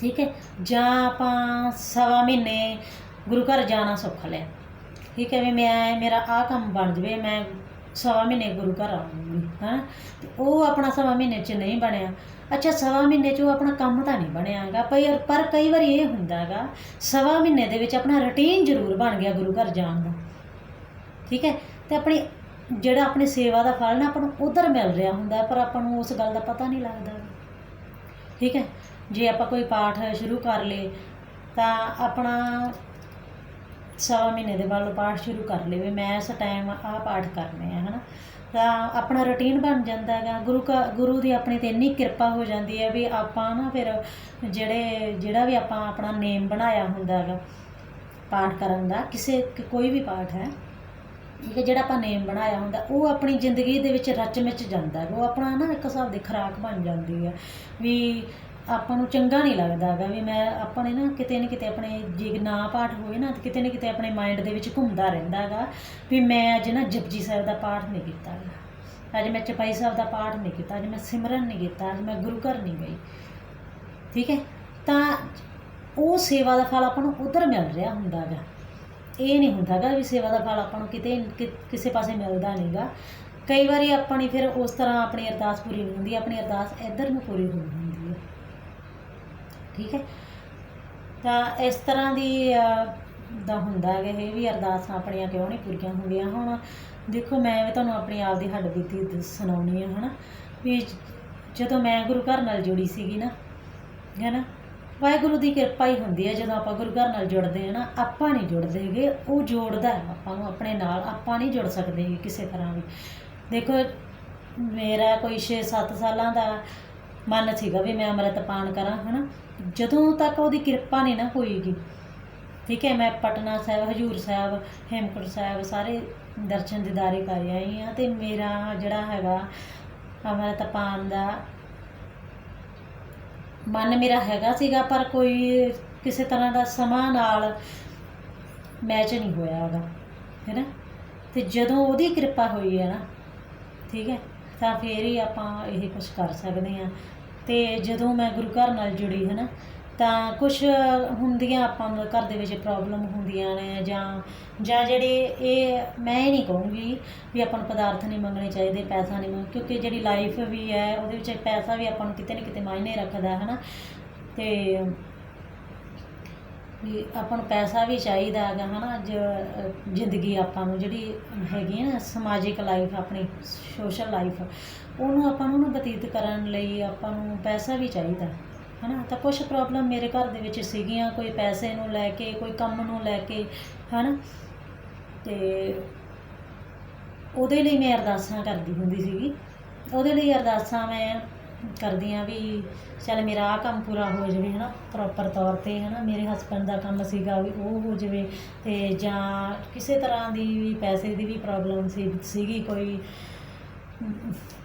ਠੀਕ ਹੈ? ਜਾਂ ਆਪਾਂ ਸਵਾ ਮਹੀਨੇ ਗੁਰੂ ਘਰ ਜਾਣਾ ਸੁੱਖ ਲਿਆ ਠੀਕ ਹੈ ਵੀ ਮੈਂ, ਮੇਰਾ ਆਹ ਕੰਮ ਬਣ ਜਵੇ, ਮੈਂ ਸਵਾ ਮਹੀਨੇ ਗੁਰੂ ਘਰ ਆਉਂਗੀ ਹਾਂ ਤੇ ਉਹ ਆਪਣਾ ਸਵਾ ਮਹੀਨੇ 'ਚ ਨਹੀਂ ਬਣਿਆ। ਅੱਛਾ, ਸਵਾ ਮਹੀਨੇ 'ਚ ਉਹ ਆਪਣਾ ਕੰਮ ਤਾਂ ਨਹੀਂ ਬਣਿਆ ਹੈਗਾ ਪਰ ਪਰ ਕਈ ਵਾਰੀ ਇਹ ਹੁੰਦਾ ਹੈਗਾ ਸਵਾ ਮਹੀਨੇ ਦੇ ਵਿੱਚ ਆਪਣਾ ਰੁਟੀਨ ਜ਼ਰੂਰ ਬਣ ਗਿਆ ਗੁਰੂ ਘਰ ਜਾਣ ਦਾ। ਠੀਕ ਹੈ? ਤੇ ਆਪਣੀ, ਜਿਹੜਾ ਆਪਣੀ ਸੇਵਾ ਦਾ ਫਲ ਨਾ ਆਪਾਂ ਨੂੰ ਉਧਰ ਮਿਲ ਰਿਹਾ ਹੁੰਦਾ, ਪਰ ਆਪਾਂ ਨੂੰ ਉਸ ਗੱਲ ਦਾ ਪਤਾ ਨਹੀਂ ਲੱਗਦਾ। ਠੀਕ ਹੈ? ਜੇ ਆਪਾਂ ਕੋਈ ਪਾਠ ਸ਼ੁਰੂ ਕਰ ਲਏ, ਤਾਂ ਆਪਣਾ ਸਵਾ ਮਹੀਨੇ ਦੇ ਬਾਅਦ ਪਾਠ ਸ਼ੁਰੂ ਕਰ ਲਏ ਵੀ ਮੈਂ ਇਸ ਟਾਈਮ ਆਹ ਪਾਠ ਕਰਨੇ ਆ, ਹਨਾ। ਤਾਂ ਆਪਣਾ ਰੁਟੀਨ ਬਣ ਜਾਂਦਾ ਹੈਗਾ। ਗੁਰੂ ਕਾ ਗੁਰੂ ਦੀ ਆਪਣੀ ਤੇ ਇੰਨੀ ਕਿਰਪਾ ਹੋ ਜਾਂਦੀ ਹੈ ਵੀ ਆਪਾਂ ਨਾ ਫਿਰ ਜਿਹੜੇ, ਜਿਹੜਾ ਵੀ ਆਪਾਂ ਆਪਣਾ ਨੇਮ ਬਣਾਇਆ ਹੁੰਦਾ ਹੈਗਾ, ਪਾਠ ਕਰਨ ਦਾ, ਕਿਸੇ ਕੋਈ ਵੀ ਪਾਠ ਹੈ, ਠੀਕ ਜਿਹੜਾ ਆਪਾਂ ਨੇਮ ਬਣਾਇਆ ਹੁੰਦਾ, ਉਹ ਆਪਣੀ ਜ਼ਿੰਦਗੀ ਦੇ ਵਿੱਚ ਰਚ ਮਿਚ ਜਾਂਦਾ ਹੈ ਉਹ ਆਪਣਾ ਨਾ ਇੱਕ ਹਿਸਾਬ ਦੀ ਖੁਰਾਕ ਬਣ ਜਾਂਦੀ ਹੈ ਵੀ ਆਪਾਂ ਨੂੰ ਚੰਗਾ ਨਹੀਂ ਲੱਗਦਾ ਹੈਗਾ ਵੀ ਮੈਂ ਆਪਣੇ ਨਾ ਕਿਤੇ ਨਾ ਕਿਤੇ ਆਪਣੇ ਜੇ ਨਾ ਪਾਠ ਹੋਏ ਨਾ ਕਿਤੇ ਨਾ ਕਿਤੇ ਆਪਣੇ ਮਾਈਂਡ ਦੇ ਵਿੱਚ ਘੁੰਮਦਾ ਰਹਿੰਦਾ ਹੈਗਾ ਵੀ ਮੈਂ ਅੱਜ ਨਾ ਜਪਜੀ ਸਾਹਿਬ ਦਾ ਪਾਠ ਨਹੀਂ ਕੀਤਾ ਹੈਗਾ ਅੱਜ ਮੈਂ ਚਪਾਈ ਸਾਹਿਬ ਦਾ ਪਾਠ ਨਹੀਂ ਕੀਤਾ, ਅੱਜ ਮੈਂ ਸਿਮਰਨ ਨਹੀਂ ਕੀਤਾ, ਅੱਜ ਮੈਂ ਗੁਰੂ ਘਰ ਨਹੀਂ ਗਈ। ਠੀਕ ਹੈ? ਤਾਂ ਉਹ ਸੇਵਾ ਦਾ ਫਲ ਆਪਾਂ ਨੂੰ ਉਧਰ ਮਿਲ ਰਿਹਾ ਹੁੰਦਾ ਹੈਗਾ। ਇਹ ਨਹੀਂ ਹੁੰਦਾਗਾ ਵੀ ਸੇਵਾ ਦਾ ਫਲ ਆਪਾਂ ਨੂੰ ਕਿਤੇ ਕਿ- ਕਿਸੇ ਪਾਸੇ ਮਿਲਦਾ ਨਹੀਂਗਾ ਕਈ ਵਾਰੀ ਆਪਣੀ ਫਿਰ ਉਸ ਤਰ੍ਹਾਂ ਆਪਣੀ ਅਰਦਾਸ ਪੂਰੀ ਨਹੀਂ ਹੁੰਦੀ, ਆਪਣੀ ਅਰਦਾਸ ਇੱਧਰ ਨੂੰ ਪੂਰੀ ਹੋਣੀ ਹੁੰਦੀ ਠੀਕ ਹੈ? ਤਾਂ ਇਸ ਤਰ੍ਹਾਂ ਦੀ ਦਾ ਹੁੰਦਾ ਹੈ ਇਹ ਵੀ ਅਰਦਾਸਾਂ ਆਪਣੀਆਂ ਕਿਉਂ ਨਹੀਂ ਪੂਰੀਆਂ ਹੁੰਦੀਆਂ? ਹੁਣ ਦੇਖੋ, ਮੈਂ ਵੀ ਤੁਹਾਨੂੰ ਆਪਣੀ ਆਪ ਦੀ ਹੱਡ ਬੀਤੀ ਸੁਣਾਉਣੀ ਹੈ ਹਨਾ? ਵੀ ਜਦੋਂ ਮੈਂ ਗੁਰੂ ਘਰ ਨਾਲ ਜੁੜੀ ਸੀਗੀ ਨਾ ਹੈ ਨਾ ਵਾਹਿਗੁਰੂ ਦੀ ਕਿਰਪਾ ਹੀ ਹੁੰਦੀ ਹੈ ਜਦੋਂ ਆਪਾਂ ਗੁਰੂ ਘਰ ਨਾਲ ਜੁੜਦੇ ਹਾਂ ਨਾ, ਆਪਾਂ ਨਹੀਂ ਜੁੜਦੇ ਹੈਗੇ, ਉਹ ਜੋੜਦਾ ਹੈ ਆਪਾਂ ਨੂੰ ਆਪਣੇ ਨਾਲ, ਆਪਾਂ ਨਹੀਂ ਜੁੜ ਸਕਦੇ ਕਿਸੇ ਤਰ੍ਹਾਂ ਵੀ। ਦੇਖੋ, ਮੇਰਾ ਕੋਈ 6-7 ਸਾਲਾਂ ਦਾ ਮਨ ਸੀਗਾ ਵੀ ਮੈਂ ਅੰਮ੍ਰਿਤ ਪਾਨ ਕਰਾਂ, ਹਨਾ? ਜਦੋਂ ਤੱਕ ਉਹਦੀ ਕਿਰਪਾ ਨਹੀਂ ਨਾ ਹੋਏਗੀ ਠੀਕ ਹੈ, ਮੈਂ ਪਟਨਾ ਸਾਹਿਬ, ਹਜੂਰ ਸਾਹਿਬ, ਹੇਮਕੁੰਟ ਸਾਹਿਬ ਸਾਰੇ ਦਰਸ਼ਨ ਦਿਦਾਰੇ ਕਰ ਆਈ ਹਾਂ ਤੇ ਮੇਰਾ ਜਿਹੜਾ ਹੈਗਾ ਅੰਮ੍ਰਿਤ ਪਾਨ ਦਾ ਮਨ ਮੇਰਾ ਹੈਗਾ ਸੀਗਾ, ਪਰ ਕੋਈ ਕਿਸੇ ਤਰ੍ਹਾਂ ਦਾ ਸਮਾਂ ਨਾਲ ਮੈਚ ਨਹੀਂ ਹੋਇਆ ਹੈਗਾ ਹੈ ਨਾ ਤੇ ਜਦੋਂ ਉਹਦੀ ਕਿਰਪਾ ਹੋਈ ਹੈ ਨਾ, ਠੀਕ ਹੈ, ਤਾਂ ਫੇਰ ਹੀ ਆਪਾਂ ਇਹ ਕੁਝ ਕਰ ਸਕਦੇ ਹਾਂ। ਤੇ ਜਦੋਂ ਮੈਂ ਗੁਰੂ ਘਰ ਨਾਲ ਜੁੜੀ ਹੈ ਨਾ ਤਾਂ ਕੁਝ ਹੁੰਦੀਆਂ ਆਪਾਂ ਨੂੰ ਘਰ ਦੇ ਵਿੱਚ ਪ੍ਰੋਬਲਮ ਹੁੰਦੀਆਂ ਨੇ ਜਾਂ ਜਾਂ ਜਿਹੜੇ ਇਹ ਮੈਂ ਇਹ ਨਹੀਂ ਕਹੂੰਗੀ ਵੀ ਆਪਾਂ ਨੂੰ ਪਦਾਰਥ ਨਹੀਂ ਮੰਗਣੇ ਚਾਹੀਦੇ, ਪੈਸਾ ਨਹੀਂ ਮੰਗ, ਕਿਉਂਕਿ ਜਿਹੜੀ ਲਾਈਫ ਵੀ ਹੈ, ਉਹਦੇ ਵਿੱਚ ਪੈਸਾ ਵੀ ਆਪਾਂ ਨੂੰ ਕਿਤੇ ਨਾ ਕਿਤੇ ਮਾਇਨੇ ਰੱਖਦਾ ਹੈ ਨਾ ਤੇ ਵੀ ਆਪਾਂ ਨੂੰ ਪੈਸਾ ਵੀ ਚਾਹੀਦਾ ਹੈਗਾ ਹਨਾ, ਅੱਜ ਜ਼ਿੰਦਗੀ ਆਪਾਂ ਨੂੰ ਜਿਹੜੀ ਹੈਗੀ ਹੈ ਨਾ, ਸਮਾਜਿਕ ਲਾਈਫ ਆਪਣੀ ਸੋਸ਼ਲ ਲਾਈਫ ਉਹਨੂੰ ਆਪਾਂ ਨੂੰ ਨਾ ਬਤੀਤ ਕਰਨ ਲਈ ਆਪਾਂ ਨੂੰ ਪੈਸਾ ਵੀ ਚਾਹੀਦਾ, ਹਨਾ। ਤਾਂ ਕੁਝ ਪ੍ਰੋਬਲਮ ਮੇਰੇ ਘਰ ਦੇ ਵਿੱਚ ਸੀਗੀਆਂ, ਕੋਈ ਪੈਸੇ ਨੂੰ ਲੈ ਕੇ, ਕੋਈ ਕੰਮ ਨੂੰ ਲੈ ਕੇ, ਹਨਾ। ਤੇ ਉਹਦੇ ਲਈ ਮੈਂ ਅਰਦਾਸਾਂ ਕਰਦੀ ਹੁੰਦੀ ਸੀਗੀ। ਉਹਦੇ ਲਈ ਅਰਦਾਸਾਂ ਮੈਂ ਕਰਦੀ ਹਾਂ ਵੀ ਚੱਲ ਮੇਰਾ ਆਹ ਕੰਮ ਪੂਰਾ ਹੋ ਜਾਵੇ, ਹਨਾ ਪ੍ਰੋਪਰ ਤੌਰ ਤੇ, ਹਨਾ, ਮੇਰੇ ਹਸਬੰਡ ਦਾ ਕੰਮ ਸੀਗਾ ਵੀ ਉਹ ਹੋ ਜਾਵੇ ਤੇ ਜਾਂ ਕਿਸੇ ਤਰ੍ਹਾਂ ਦੀ ਵੀ ਪੈਸੇ ਦੀ ਵੀ ਪ੍ਰੋਬਲਮ ਸੀ, ਸੀਗੀ ਕੋਈ,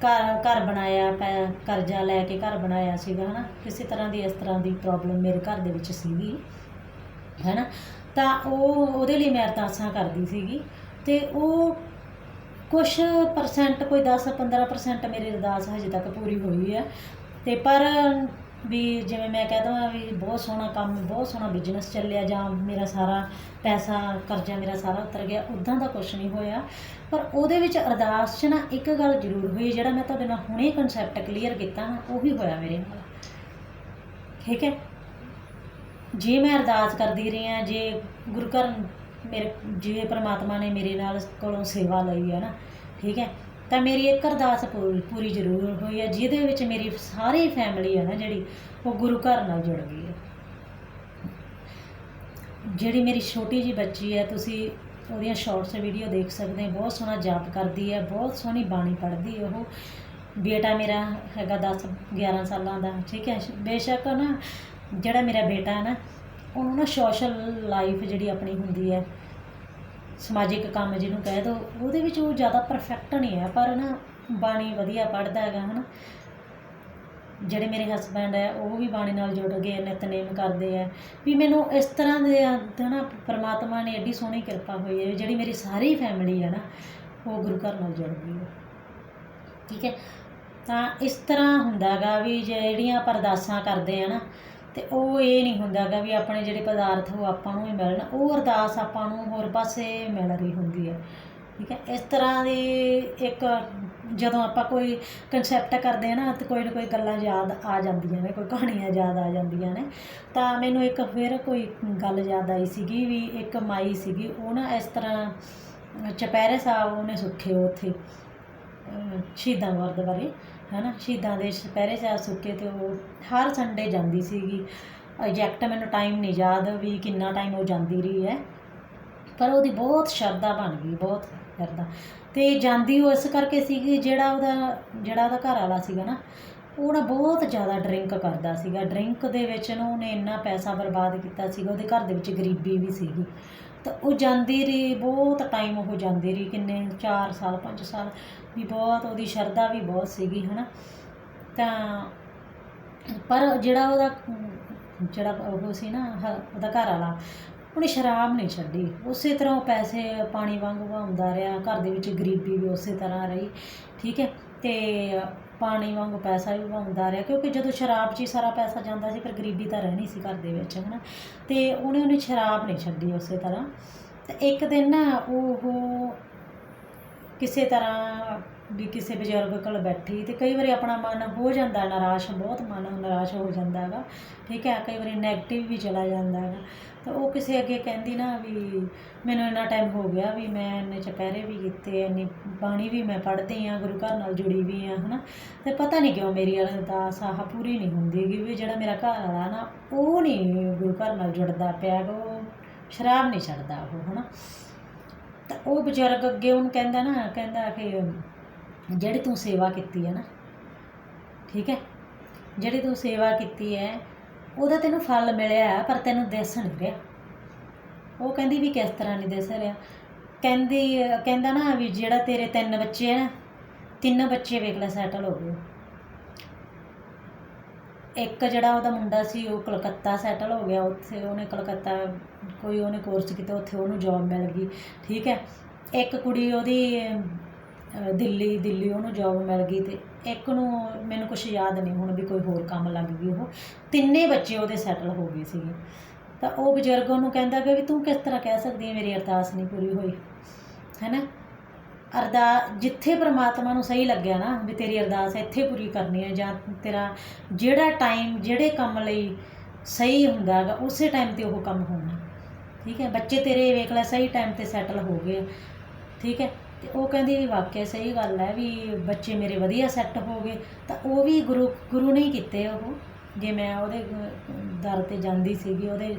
ਘਰ ਘਰ ਬਣਾਇਆ, ਪੈ, ਕਰਜ਼ਾ ਲੈ ਕੇ ਘਰ ਬਣਾਇਆ ਸੀਗਾ, ਹਨਾ, ਕਿਸੇ ਤਰ੍ਹਾਂ ਦੀ ਇਸ ਤਰ੍ਹਾਂ ਦੀ ਪ੍ਰੋਬਲਮ ਮੇਰੇ ਘਰ ਦੇ ਵਿੱਚ ਸੀਗੀ, ਹੈਨਾ, ਤਾਂ ਉਹ ਉਹਦੇ ਲਈ ਮੈਂ ਅਰਦਾਸਾਂ ਕਰਦੀ ਸੀਗੀ ਤੇ ਉਹ ਕੁਛ ਪਰਸੈਂਟ ਕੋਈ 10 15% ਮੇਰੀ ਅਰਦਾਸ ਹਜੇ ਤੱਕ ਪੂਰੀ ਹੋਈ ਹੈ। ਤੇ ਪਰ ਵੀ ਜਿਵੇਂ ਮੈਂ ਕਹਿ ਦਵਾਂ ਵੀ ਬਹੁਤ ਸੋਹਣਾ ਕੰਮ, ਬਹੁਤ ਸੋਹਣਾ ਬਿਜ਼ਨਸ ਚੱਲਿਆ ਜਾਂ ਮੇਰਾ ਸਾਰਾ ਪੈਸਾ, ਕਰਜ਼ਾ ਮੇਰਾ ਸਾਰਾ ਉਤਰ ਗਿਆ ਉਦਾਂ ਦਾ ਕੁਝ ਨਹੀਂ ਹੋਇਆ। ਪਰ ਉਹਦੇ ਵਿੱਚ ਅਰਦਾਸ 'ਚ ਨਾ ਇੱਕ ਗੱਲ ਜ਼ਰੂਰ ਹੋਈ, ਜਿਹੜਾ ਮੈਂ ਤੁਹਾਡੇ ਨਾਲ ਹੁਣੇ ਕਨਸੈਪਟ ਕਲੀਅਰ ਕੀਤਾ ਨਾ ਵੀ ਹੋਇਆ ਮੇਰੇ ਨਾਲ। ਠੀਕ ਹੈ? ਜੇ ਮੈਂ ਅਰਦਾਸ ਕਰਦੀ ਰਹੀ ਹਾਂ, ਜੇ ਗੁਰੂ ਘਰ ਮੇਰੇ ਜਿਵੇਂ ਪ੍ਰਮਾਤਮਾ ਨੇ ਮੇਰੇ ਨਾਲ ਕੋਲੋਂ ਸੇਵਾ ਲਈ ਹੈ ਨਾ, ਠੀਕ ਹੈ? ਤਾਂ ਮੇਰੀ ਇੱਕ ਅਰਦਾਸ ਪੂਰੀ ਪੂਰੀ ਜ਼ਰੂਰ ਹੋਈ ਹੈ, ਜਿਹਦੇ ਵਿੱਚ ਮੇਰੀ ਸਾਰੀ ਫੈਮਿਲੀ ਹੈ ਨਾ ਜਿਹੜੀ, ਉਹ ਗੁਰੂ ਘਰ ਨਾਲ ਜੁੜ ਗਈ ਹੈ। ਜਿਹੜੀ ਮੇਰੀ ਛੋਟੀ ਜੀ ਬੱਚੀ ਹੈ, ਤੁਸੀਂ ਉਹਦੀਆਂ ਸ਼ਾਰਟਸ ਵੀਡੀਓ ਦੇਖ ਸਕਦੇ ਹੋ, ਬਹੁਤ ਸੋਹਣਾ ਜਾਪ ਕਰਦੀ ਹੈ, ਬਹੁਤ ਸੋਹਣੀ ਬਾਣੀ ਪੜ੍ਹਦੀ ਹੈ ਉਹ। ਬੇਟਾ ਮੇਰਾ ਹੈਗਾ 10 11 ਸਾਲਾਂ ਦਾ, ਠੀਕ ਹੈ? ਬੇਸ਼ੱਕ ਨਾ, ਜਿਹੜਾ ਮੇਰਾ ਬੇਟਾ ਹੈ ਨਾ ਉਹਨੂੰ ਨਾ ਸੋਸ਼ਲ ਲਾਈਫ ਜਿਹੜੀ ਆਪਣੀ ਹੁੰਦੀ ਹੈ, ਸਮਾਜਿਕ ਕੰਮ ਜਿਹਨੂੰ ਕਹਿ ਦੋ, ਉਹਦੇ ਵਿੱਚ ਉਹ ਜ਼ਿਆਦਾ ਪਰਫੈਕਟ ਨਹੀਂ ਹੈ, ਪਰ ਨਾ ਬਾਣੀ ਵਧੀਆ ਪੜ੍ਹਦਾ ਹੈਗਾ, ਹਨਾ। ਜਿਹੜੇ ਮੇਰੇ ਹਸਬੈਂਡ ਹੈ, ਉਹ ਵੀ ਬਾਣੀ ਨਾਲ ਜੁੜ ਗਏ, ਨਿਤਨੇਮ ਕਰਦੇ ਆ ਵੀ ਮੈਨੂੰ ਇਸ ਤਰ੍ਹਾਂ ਦੇ ਹਨਾ, ਪ੍ਰਮਾਤਮਾ ਨੇ ਐਡੀ ਸੋਹਣੀ ਕਿਰਪਾ ਹੋਈ ਹੈ, ਵੀ ਜਿਹੜੀ ਮੇਰੀ ਸਾਰੀ ਫੈਮਿਲੀ ਹੈ ਨਾ, ਉਹ ਗੁਰੂ ਘਰ ਨਾਲ ਜੁੜ ਗਈ ਹੈ। ਠੀਕ ਹੈ? ਤਾਂ ਇਸ ਤਰ੍ਹਾਂ ਹੁੰਦਾਗਾ ਵੀ ਜਿਹੜੀਆਂ ਆਪਾਂ ਅਰਦਾਸਾਂ ਕਰਦੇ ਆ ਨਾ ਤੇ ਉਹ ਇਹ ਨਹੀਂ ਹੁੰਦਾਗਾ ਵੀ ਆਪਣੇ ਜਿਹੜੇ ਪਦਾਰਥ ਉਹ ਆਪਾਂ ਨੂੰ ਹੀ ਮਿਲਣ, ਉਹ ਅਰਦਾਸ ਆਪਾਂ ਨੂੰ ਹੋਰ ਪਾਸੇ ਮਿਲ ਰਹੀ ਹੁੰਦੀ ਹੈ। ਠੀਕ ਹੈ, ਇਸ ਤਰ੍ਹਾਂ ਦੀ ਇੱਕ ਜਦੋਂ ਆਪਾਂ ਕੋਈ ਕਨਸੈਪਟ ਕਰਦੇ ਹਾਂ ਨਾ, ਤੇ ਕੋਈ ਨਾ ਕੋਈ ਗੱਲਾਂ ਯਾਦ ਆ ਜਾਂਦੀਆਂ ਨੇ, ਕੋਈ ਕਹਾਣੀਆਂ ਯਾਦ ਆ ਜਾਂਦੀਆਂ ਨੇ, ਤਾਂ ਮੈਨੂੰ ਇੱਕ ਫਿਰ ਕੋਈ ਗੱਲ ਯਾਦ ਆਈ ਸੀਗੀ ਵੀ ਇੱਕ ਮਾਈ ਸੀਗੀ, ਉਹ ਨਾ ਇਸ ਤਰ੍ਹਾਂ ਚੁਪਹਿਰੇ ਸਾਹਿਬ ਉਹਨੇ ਸੁੱਖੇ ਉੱਥੇ ਸ਼ਹੀਦਾਂ ਵਰਦ ਬਾਰੇ ਹਨਾ, ਸ਼ਹੀਦਾਂ ਦੇ ਚੁਪਹਿਰੇ ਸਾਹਿਬ ਸੁੱਕੇ ਤੇ ਉਹ ਹਰ ਸੰਡੇ ਜਾਂਦੀ ਸੀਗੀ। ਐਗਜ਼ੈਕਟ ਮੈਨੂੰ ਟਾਈਮ ਨਹੀਂ ਯਾਦ ਵੀ ਕਿੰਨਾ ਟਾਈਮ ਉਹ ਜਾਂਦੀ ਰਹੀ ਹੈ। ਪਰ ਉਹਦੀ ਬਹੁਤ ਸ਼ਰਧਾ ਬਣ ਗਈ, ਬਹੁਤ ਸ਼ਰਧਾ। ਤੇ ਜਾਂਦੀ ਉਹ ਇਸ ਕਰਕੇ ਸੀਗੀ ਜਿਹੜਾ ਉਹਦਾ ਜਿਹੜਾ ਉਹਦਾ ਘਰ ਵਾਲਾ ਸੀਗਾ ਨਾ, ਉਹ ਨਾ ਬਹੁਤ ਜ਼ਿਆਦਾ ਡਰਿੰਕ ਕਰਦਾ ਸੀਗਾ। ਡਰਿੰਕ ਦੇ ਵਿੱਚ ਨਾ ਉਹਨੇ ਇੰਨਾ ਪੈਸਾ ਬਰਬਾਦ ਕੀਤਾ ਸੀਗਾ, ਉਹਦੇ ਘਰ ਦੇ ਵਿੱਚ ਗਰੀਬੀ ਵੀ ਸੀਗੀ। ਤਾਂ ਉਹ ਜਾਂਦੀ ਰਹੀ, ਬਹੁਤ ਟਾਈਮ ਉਹ ਜਾਂਦੀ ਰਹੀ, ਕਿੰਨੇ 4 ਸਾਲ 5 ਸਾਲ ਵੀ ਬਹੁਤ, ਉਹਦੀ ਸ਼ਰਧਾ ਵੀ ਬਹੁਤ ਸੀਗੀ, ਹਨਾ। ਤਾਂ ਪਰ ਜਿਹੜਾ ਉਹਦਾ, ਜਿਹੜਾ ਉਹ ਸੀ ਨਾ, ਹ- ਉਹਦਾ ਘਰ ਵਾਲਾ, ਉਹਨੇ ਸ਼ਰਾਬ ਨਹੀਂ ਛੱਡੀ। ਉਸੇ ਤਰ੍ਹਾਂ ਉਹ ਪੈਸੇ ਪਾਣੀ ਵਾਂਗ ਵਹਾਉਂਦਾ ਰਿਹਾ, ਘਰ ਦੇ ਵਿੱਚ ਗਰੀਬੀ ਵੀ ਉਸੇ ਤਰ੍ਹਾਂ ਰਹੀ, ਠੀਕ ਹੈ। ਤੇ ਪਾਣੀ ਵਾਂਗੂ ਪੈਸਾ ਵੀ ਵਹਾਉਂਦਾ ਰਿਹਾ, ਕਿਉਂਕਿ ਜਦੋਂ ਸ਼ਰਾਬ 'ਚ ਹੀ ਸਾਰਾ ਪੈਸਾ ਜਾਂਦਾ ਸੀ, ਫਿਰ ਗਰੀਬੀ ਤਾਂ ਰਹਿਣੀ ਸੀ ਘਰ ਦੇ ਵਿੱਚ, ਹਨਾ। ਤੇ ਉਹਨੇ ਉਹਨੇ ਸ਼ਰਾਬ ਨਹੀਂ ਛੱਡੀ ਉਸੇ ਤਰ੍ਹਾਂ। ਤੇ ਇੱਕ ਦਿਨ ਨਾ ਉਹ ਕਿਸੇ ਤਰ੍ਹਾਂ ਵੀ ਕਿਸੇ ਬਜ਼ੁਰਗ ਕੋਲ ਬੈਠੀ, ਤੇ ਕਈ ਵਾਰੀ ਆਪਣਾ ਮਨ ਹੋ ਜਾਂਦਾ ਨਿਰਾਸ਼, ਬਹੁਤ ਮਨ ਨਿਰਾਸ਼ ਹੋ ਜਾਂਦਾ ਹੈਗਾ। ਠੀਕ ਹੈ, ਕਈ ਵਾਰੀ ਨੈਗੇਟਿਵ ਵੀ ਚਲਾ ਜਾਂਦਾ ਹੈਗਾ। ਤਾਂ ਉਹ ਕਿਸੇ ਅੱਗੇ ਕਹਿੰਦੀ ਨਾ ਵੀ ਮੈਨੂੰ ਇੰਨਾ ਟਾਈਮ ਹੋ ਗਿਆ ਵੀ ਮੈਂ ਇੰਨੇ ਚਪਹਿਰੇ ਵੀ ਕੀਤੇ, ਇੰਨੀ ਬਾਣੀ ਵੀ ਮੈਂ ਪੜ੍ਹਦੀ ਆ ਗੁਰੂ ਘਰ ਨਾਲ ਜੁੜੀ ਵੀ ਆ ਹਨਾ। ਤੇ ਪਤਾ ਨਹੀਂ ਕਿਉਂ ਮੇਰੀ ਅਰਦਾਸ ਆਹ ਪੂਰੀ ਨਹੀਂ ਹੁੰਦੀ ਗੀ ਵੀ ਜਿਹੜਾ ਮੇਰਾ ਘਰ ਵਾਲਾ ਨਾ, ਉਹ ਨਹੀਂ ਗੁਰੂ ਘਰ ਨਾਲ ਜੁੜਦਾ ਪਿਆ ਉਹ ਸ਼ਰਾਬ ਨਹੀਂ ਛੱਡਦਾ ਉਹ, ਹਨਾ। ਤਾਂ ਉਹ ਬਜ਼ੁਰਗ ਅੱਗੇ ਉਹਨੂੰ ਕਹਿੰਦਾ ਨਾ, ਕਹਿੰਦਾ ਕਿ ਜਿਹੜੀ ਤੂੰ ਸੇਵਾ ਕੀਤੀ ਹੈ ਨਾ, ਠੀਕ ਹੈ? ਜਿਹੜੀ ਤੂੰ ਸੇਵਾ ਕੀਤੀ ਹੈ, ਉਹਦਾ ਤੈਨੂੰ ਫਲ ਮਿਲਿਆ, ਪਰ ਤੈਨੂੰ ਦਿਸ ਨਹੀਂ ਰਿਹਾ। ਉਹ ਕਹਿੰਦੀ ਵੀ ਕਿਸ ਤਰ੍ਹਾਂ ਨਹੀਂ ਦਿਸ ਰਿਹਾ। ਕਹਿੰਦੀ, ਕਹਿੰਦਾ ਨਾ ਵੀ ਜਿਹੜਾ ਤੇਰੇ ਤਿੰਨ ਬੱਚੇ ਆ ਨਾ, ਤਿੰਨ ਬੱਚੇ ਵੇਖ ਲੈ ਸੈਟਲ ਹੋ ਗਏ। ਇੱਕ ਜਿਹੜਾ ਉਹਦਾ ਮੁੰਡਾ ਸੀ, ਉਹ ਕਲਕੱਤਾ ਸੈਟਲ ਹੋ ਗਿਆ। ਉੱਥੇ ਉਹਨੇ ਕਲਕੱਤਾ, ਕੋਈ ਉਹਨੇ ਕੋਰਸ ਕੀਤਾ, ਉੱਥੇ ਉਹਨੂੰ ਜੌਬ ਮਿਲ ਗਈ, ਠੀਕ ਹੈ? ਇੱਕ ਕੁੜੀ ਉਹਦੀ ਦਿੱਲੀ ਦਿੱਲੀ ਉਹਨੂੰ ਜੌਬ ਮਿਲ ਗਈ ਤੇ ਇੱਕ ਨੂੰ ਮੈਨੂੰ ਕੁਝ ਯਾਦ ਨਹੀਂ ਹੁਣ ਵੀ ਕੋਈ ਹੋਰ ਕੰਮ ਲੱਗ ਗਈ ਉਹ। ਤਿੰਨੇ ਬੱਚੇ ਉਹਦੇ ਸੈਟਲ ਹੋ ਗਏ ਸੀਗੇ। ਤਾਂ ਉਹ ਬਜ਼ੁਰਗ ਉਹਨੂੰ ਕਹਿੰਦਾ ਕਿ ਵੀ ਤੂੰ ਕਿਸ ਤਰ੍ਹਾਂ ਕਹਿ ਸਕਦੀ ਹੈ, ਮੇਰੀ ਅਰਦਾਸ ਨਹੀਂ ਪੂਰੀ ਹੋਈ। ਹੈਨਾ? ਅਰਦਾ, ਜਿੱਥੇ ਪ੍ਰਮਾਤਮਾ ਨੂੰ ਸਹੀ ਲੱਗਿਆ ਨਾ ਵੀ ਤੇਰੀ ਅਰਦਾਸ ਇੱਥੇ ਪੂਰੀ ਕਰਨੀ ਹੈ ਜਾਂ ਤੇਰਾ ਜਿਹੜਾ ਟਾਈਮ ਜਿਹੜੇ ਕੰਮ ਲਈ ਸਹੀ ਹੁੰਦਾ ਹੈਗਾ, ਉਸੇ ਟਾਈਮ ਤੇ ਉਹ ਕੰਮ ਹੋਣਾ। ਠੀਕ ਹੈ? ਬੱਚੇ ਤੇਰੇ ਵੇਖ ਲੈ, ਸਹੀ ਟਾਈਮ ਤੇ ਸੈਟਲ ਹੋ ਗਏ। ਠੀਕ ਹੈ? ਤੇ ਉਹ ਕਹਿੰਦੀ ਵੀ ਵਾਕਿਆ ਸਹੀ ਗੱਲ ਹੈ ਵੀ ਬੱਚੇ ਮੇਰੇ ਵਧੀਆ ਸੈੱਟ ਹੋ ਗਏ। ਤਾਂ ਉਹ ਵੀ ਗੁਰੂ ਗੁਰੂ ਨੇ ਹੀ ਕੀਤੇ ਉਹ। ਜੇ ਮੈਂ ਉਹਦੇ ਦਰ ਤੇ ਜਾਂਦੀ ਸੀਗੀ, ਉਹਦੇ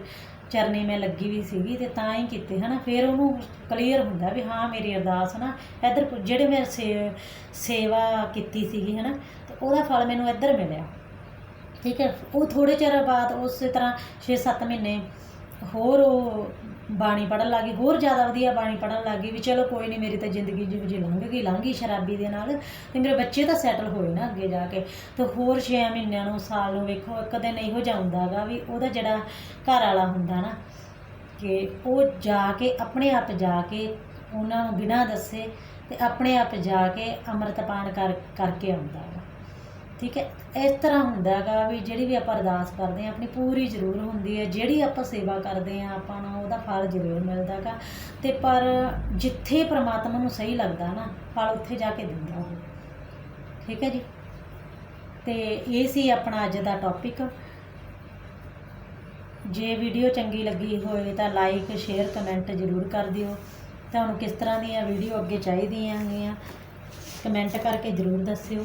ਚਰਨੀ ਮੈਂ ਲੱਗੀ ਵੀ ਸੀਗੀ ਤੇ ਤਾਂ ਹੀ ਕੀਤੇ, ਹਨਾ? ਫਿਰ ਉਹਨੂੰ ਕਲੀਅਰ ਹੁੰਦਾ ਵੀ ਹਾਂ, ਮੇਰੀ ਅਰਦਾਸ ਨਾ ਇੱਧਰ ਜਿਹੜੇ ਮੈਂ ਸੇ, ਸੇਵਾ ਕੀਤੀ ਸੀਗੀ, ਹਨਾ? ਤੇ ਉਹਦਾ ਫਲ ਮੈਨੂੰ ਇੱਧਰ ਮਿਲਿਆ। ਠੀਕ ਹੈ? ਉਹ ਥੋੜੇ ਚਿਰ ਬਾਅਦ ਉਸੇ ਤਰ੍ਹਾਂ 6-7 ਮਹੀਨੇ ਹੋਰ ਉਹ ਬਾਣੀ ਪੜਨ ਲੱਗੀ ਹੋਰ ਜ਼ਿਆਦਾ ਵਧੀਆ ਬਾਣੀ ਪੜਨ ਲੱਗੀ ਵੀ ਚਲੋ ਕੋਈ ਨਹੀਂ ਮੇਰੀ ਤਾਂ ਜ਼ਿੰਦਗੀ ਜਿਵੇਂ ਜੀ ਲੰਘ ਗਈ ਲੰਘ ਗਈ ਸ਼ਰਾਬੀ ਦੇ ਨਾਲ ਤੇ ਮੇਰੇ ਬੱਚੇ ਤਾਂ ਸੈਟਲ ਹੋਏ ਨਾ ਅੱਗੇ ਜਾ ਕੇ। ਤੇ ਹੋਰ 6 ਮਹੀਨਿਆਂ ਨੂੰ, ਸਾਲ ਨੂੰ ਵੇਖੋ, ਇੱਕ ਦਿਨ ਇਹੋ ਜਿਹਾ ਹੁੰਦਾਗਾ ਵੀ ਉਹਦਾ ਜਿਹੜਾ ਘਰ ਵਾਲਾ ਹੁੰਦਾ ਨਾ ਕਿ ਉਹ ਜਾ ਕੇ ਆਪਣੇ ਆਪ ਜਾ ਕੇ ਉਹਨਾਂ ਨੂੰ ਬਿਨਾਂ ਦੱਸੇ ਤੇ ਆਪਣੇ ਆਪ ਜਾ ਕੇ ਅੰਮ੍ਰਿਤਪਾਨ ਕਰ, ਕਰਕੇ ਆਉਂਦਾ। ਠੀਕ ਹੈ, ਇਸ ਤਰ੍ਹਾਂ ਹੁੰਦਾ ਗਾ ਵੀ ਜਿਹੜੀ ਵੀ ਆਪਾਂ ਅਰਦਾਸ ਕਰਦੇ ਹਾਂ, ਆਪਣੀ ਪੂਰੀ ਜ਼ਰੂਰ ਹੁੰਦੀ ਹੈ। ਜਿਹੜੀ ਆਪਾਂ ਸੇਵਾ ਕਰਦੇ ਹਾਂ, ਆਪਾਂ ਨੂੰ ਉਹਦਾ ਫਲ ਜ਼ਰੂਰ ਮਿਲਦਾ ਗਾ ਤੇ ਪਰ ਜਿੱਥੇ ਪ੍ਰਮਾਤਮਾ ਨੂੰ ਸਹੀ ਲੱਗਦਾ ਨਾ, ਫਲ ਉੱਥੇ ਜਾ ਕੇ ਦਿੰਦਾ ਉਹ। ਠੀਕ ਹੈ ਜੀ? ਤੇ ਇਹ ਸੀ ਆਪਣਾ ਅੱਜ ਦਾ ਟੌਪਿਕ ਜੇ ਵੀਡੀਓ ਚੰਗੀ ਲੱਗੀ ਹੋਵੇ ਤਾਂ ਲਾਈਕ ਸ਼ੇਅਰ ਕਮੈਂਟ ਜ਼ਰੂਰ ਕਰ ਦਿਓ। ਤੁਹਾਨੂੰ ਕਿਸ ਤਰ੍ਹਾਂ ਦੀਆਂ ਵੀਡੀਓ ਅੱਗੇ ਚਾਹੀਦੀਆਂ ਹੈਗੀਆਂ ਕਮੈਂਟ ਕਰਕੇ ਜ਼ਰੂਰ ਦੱਸਿਓ।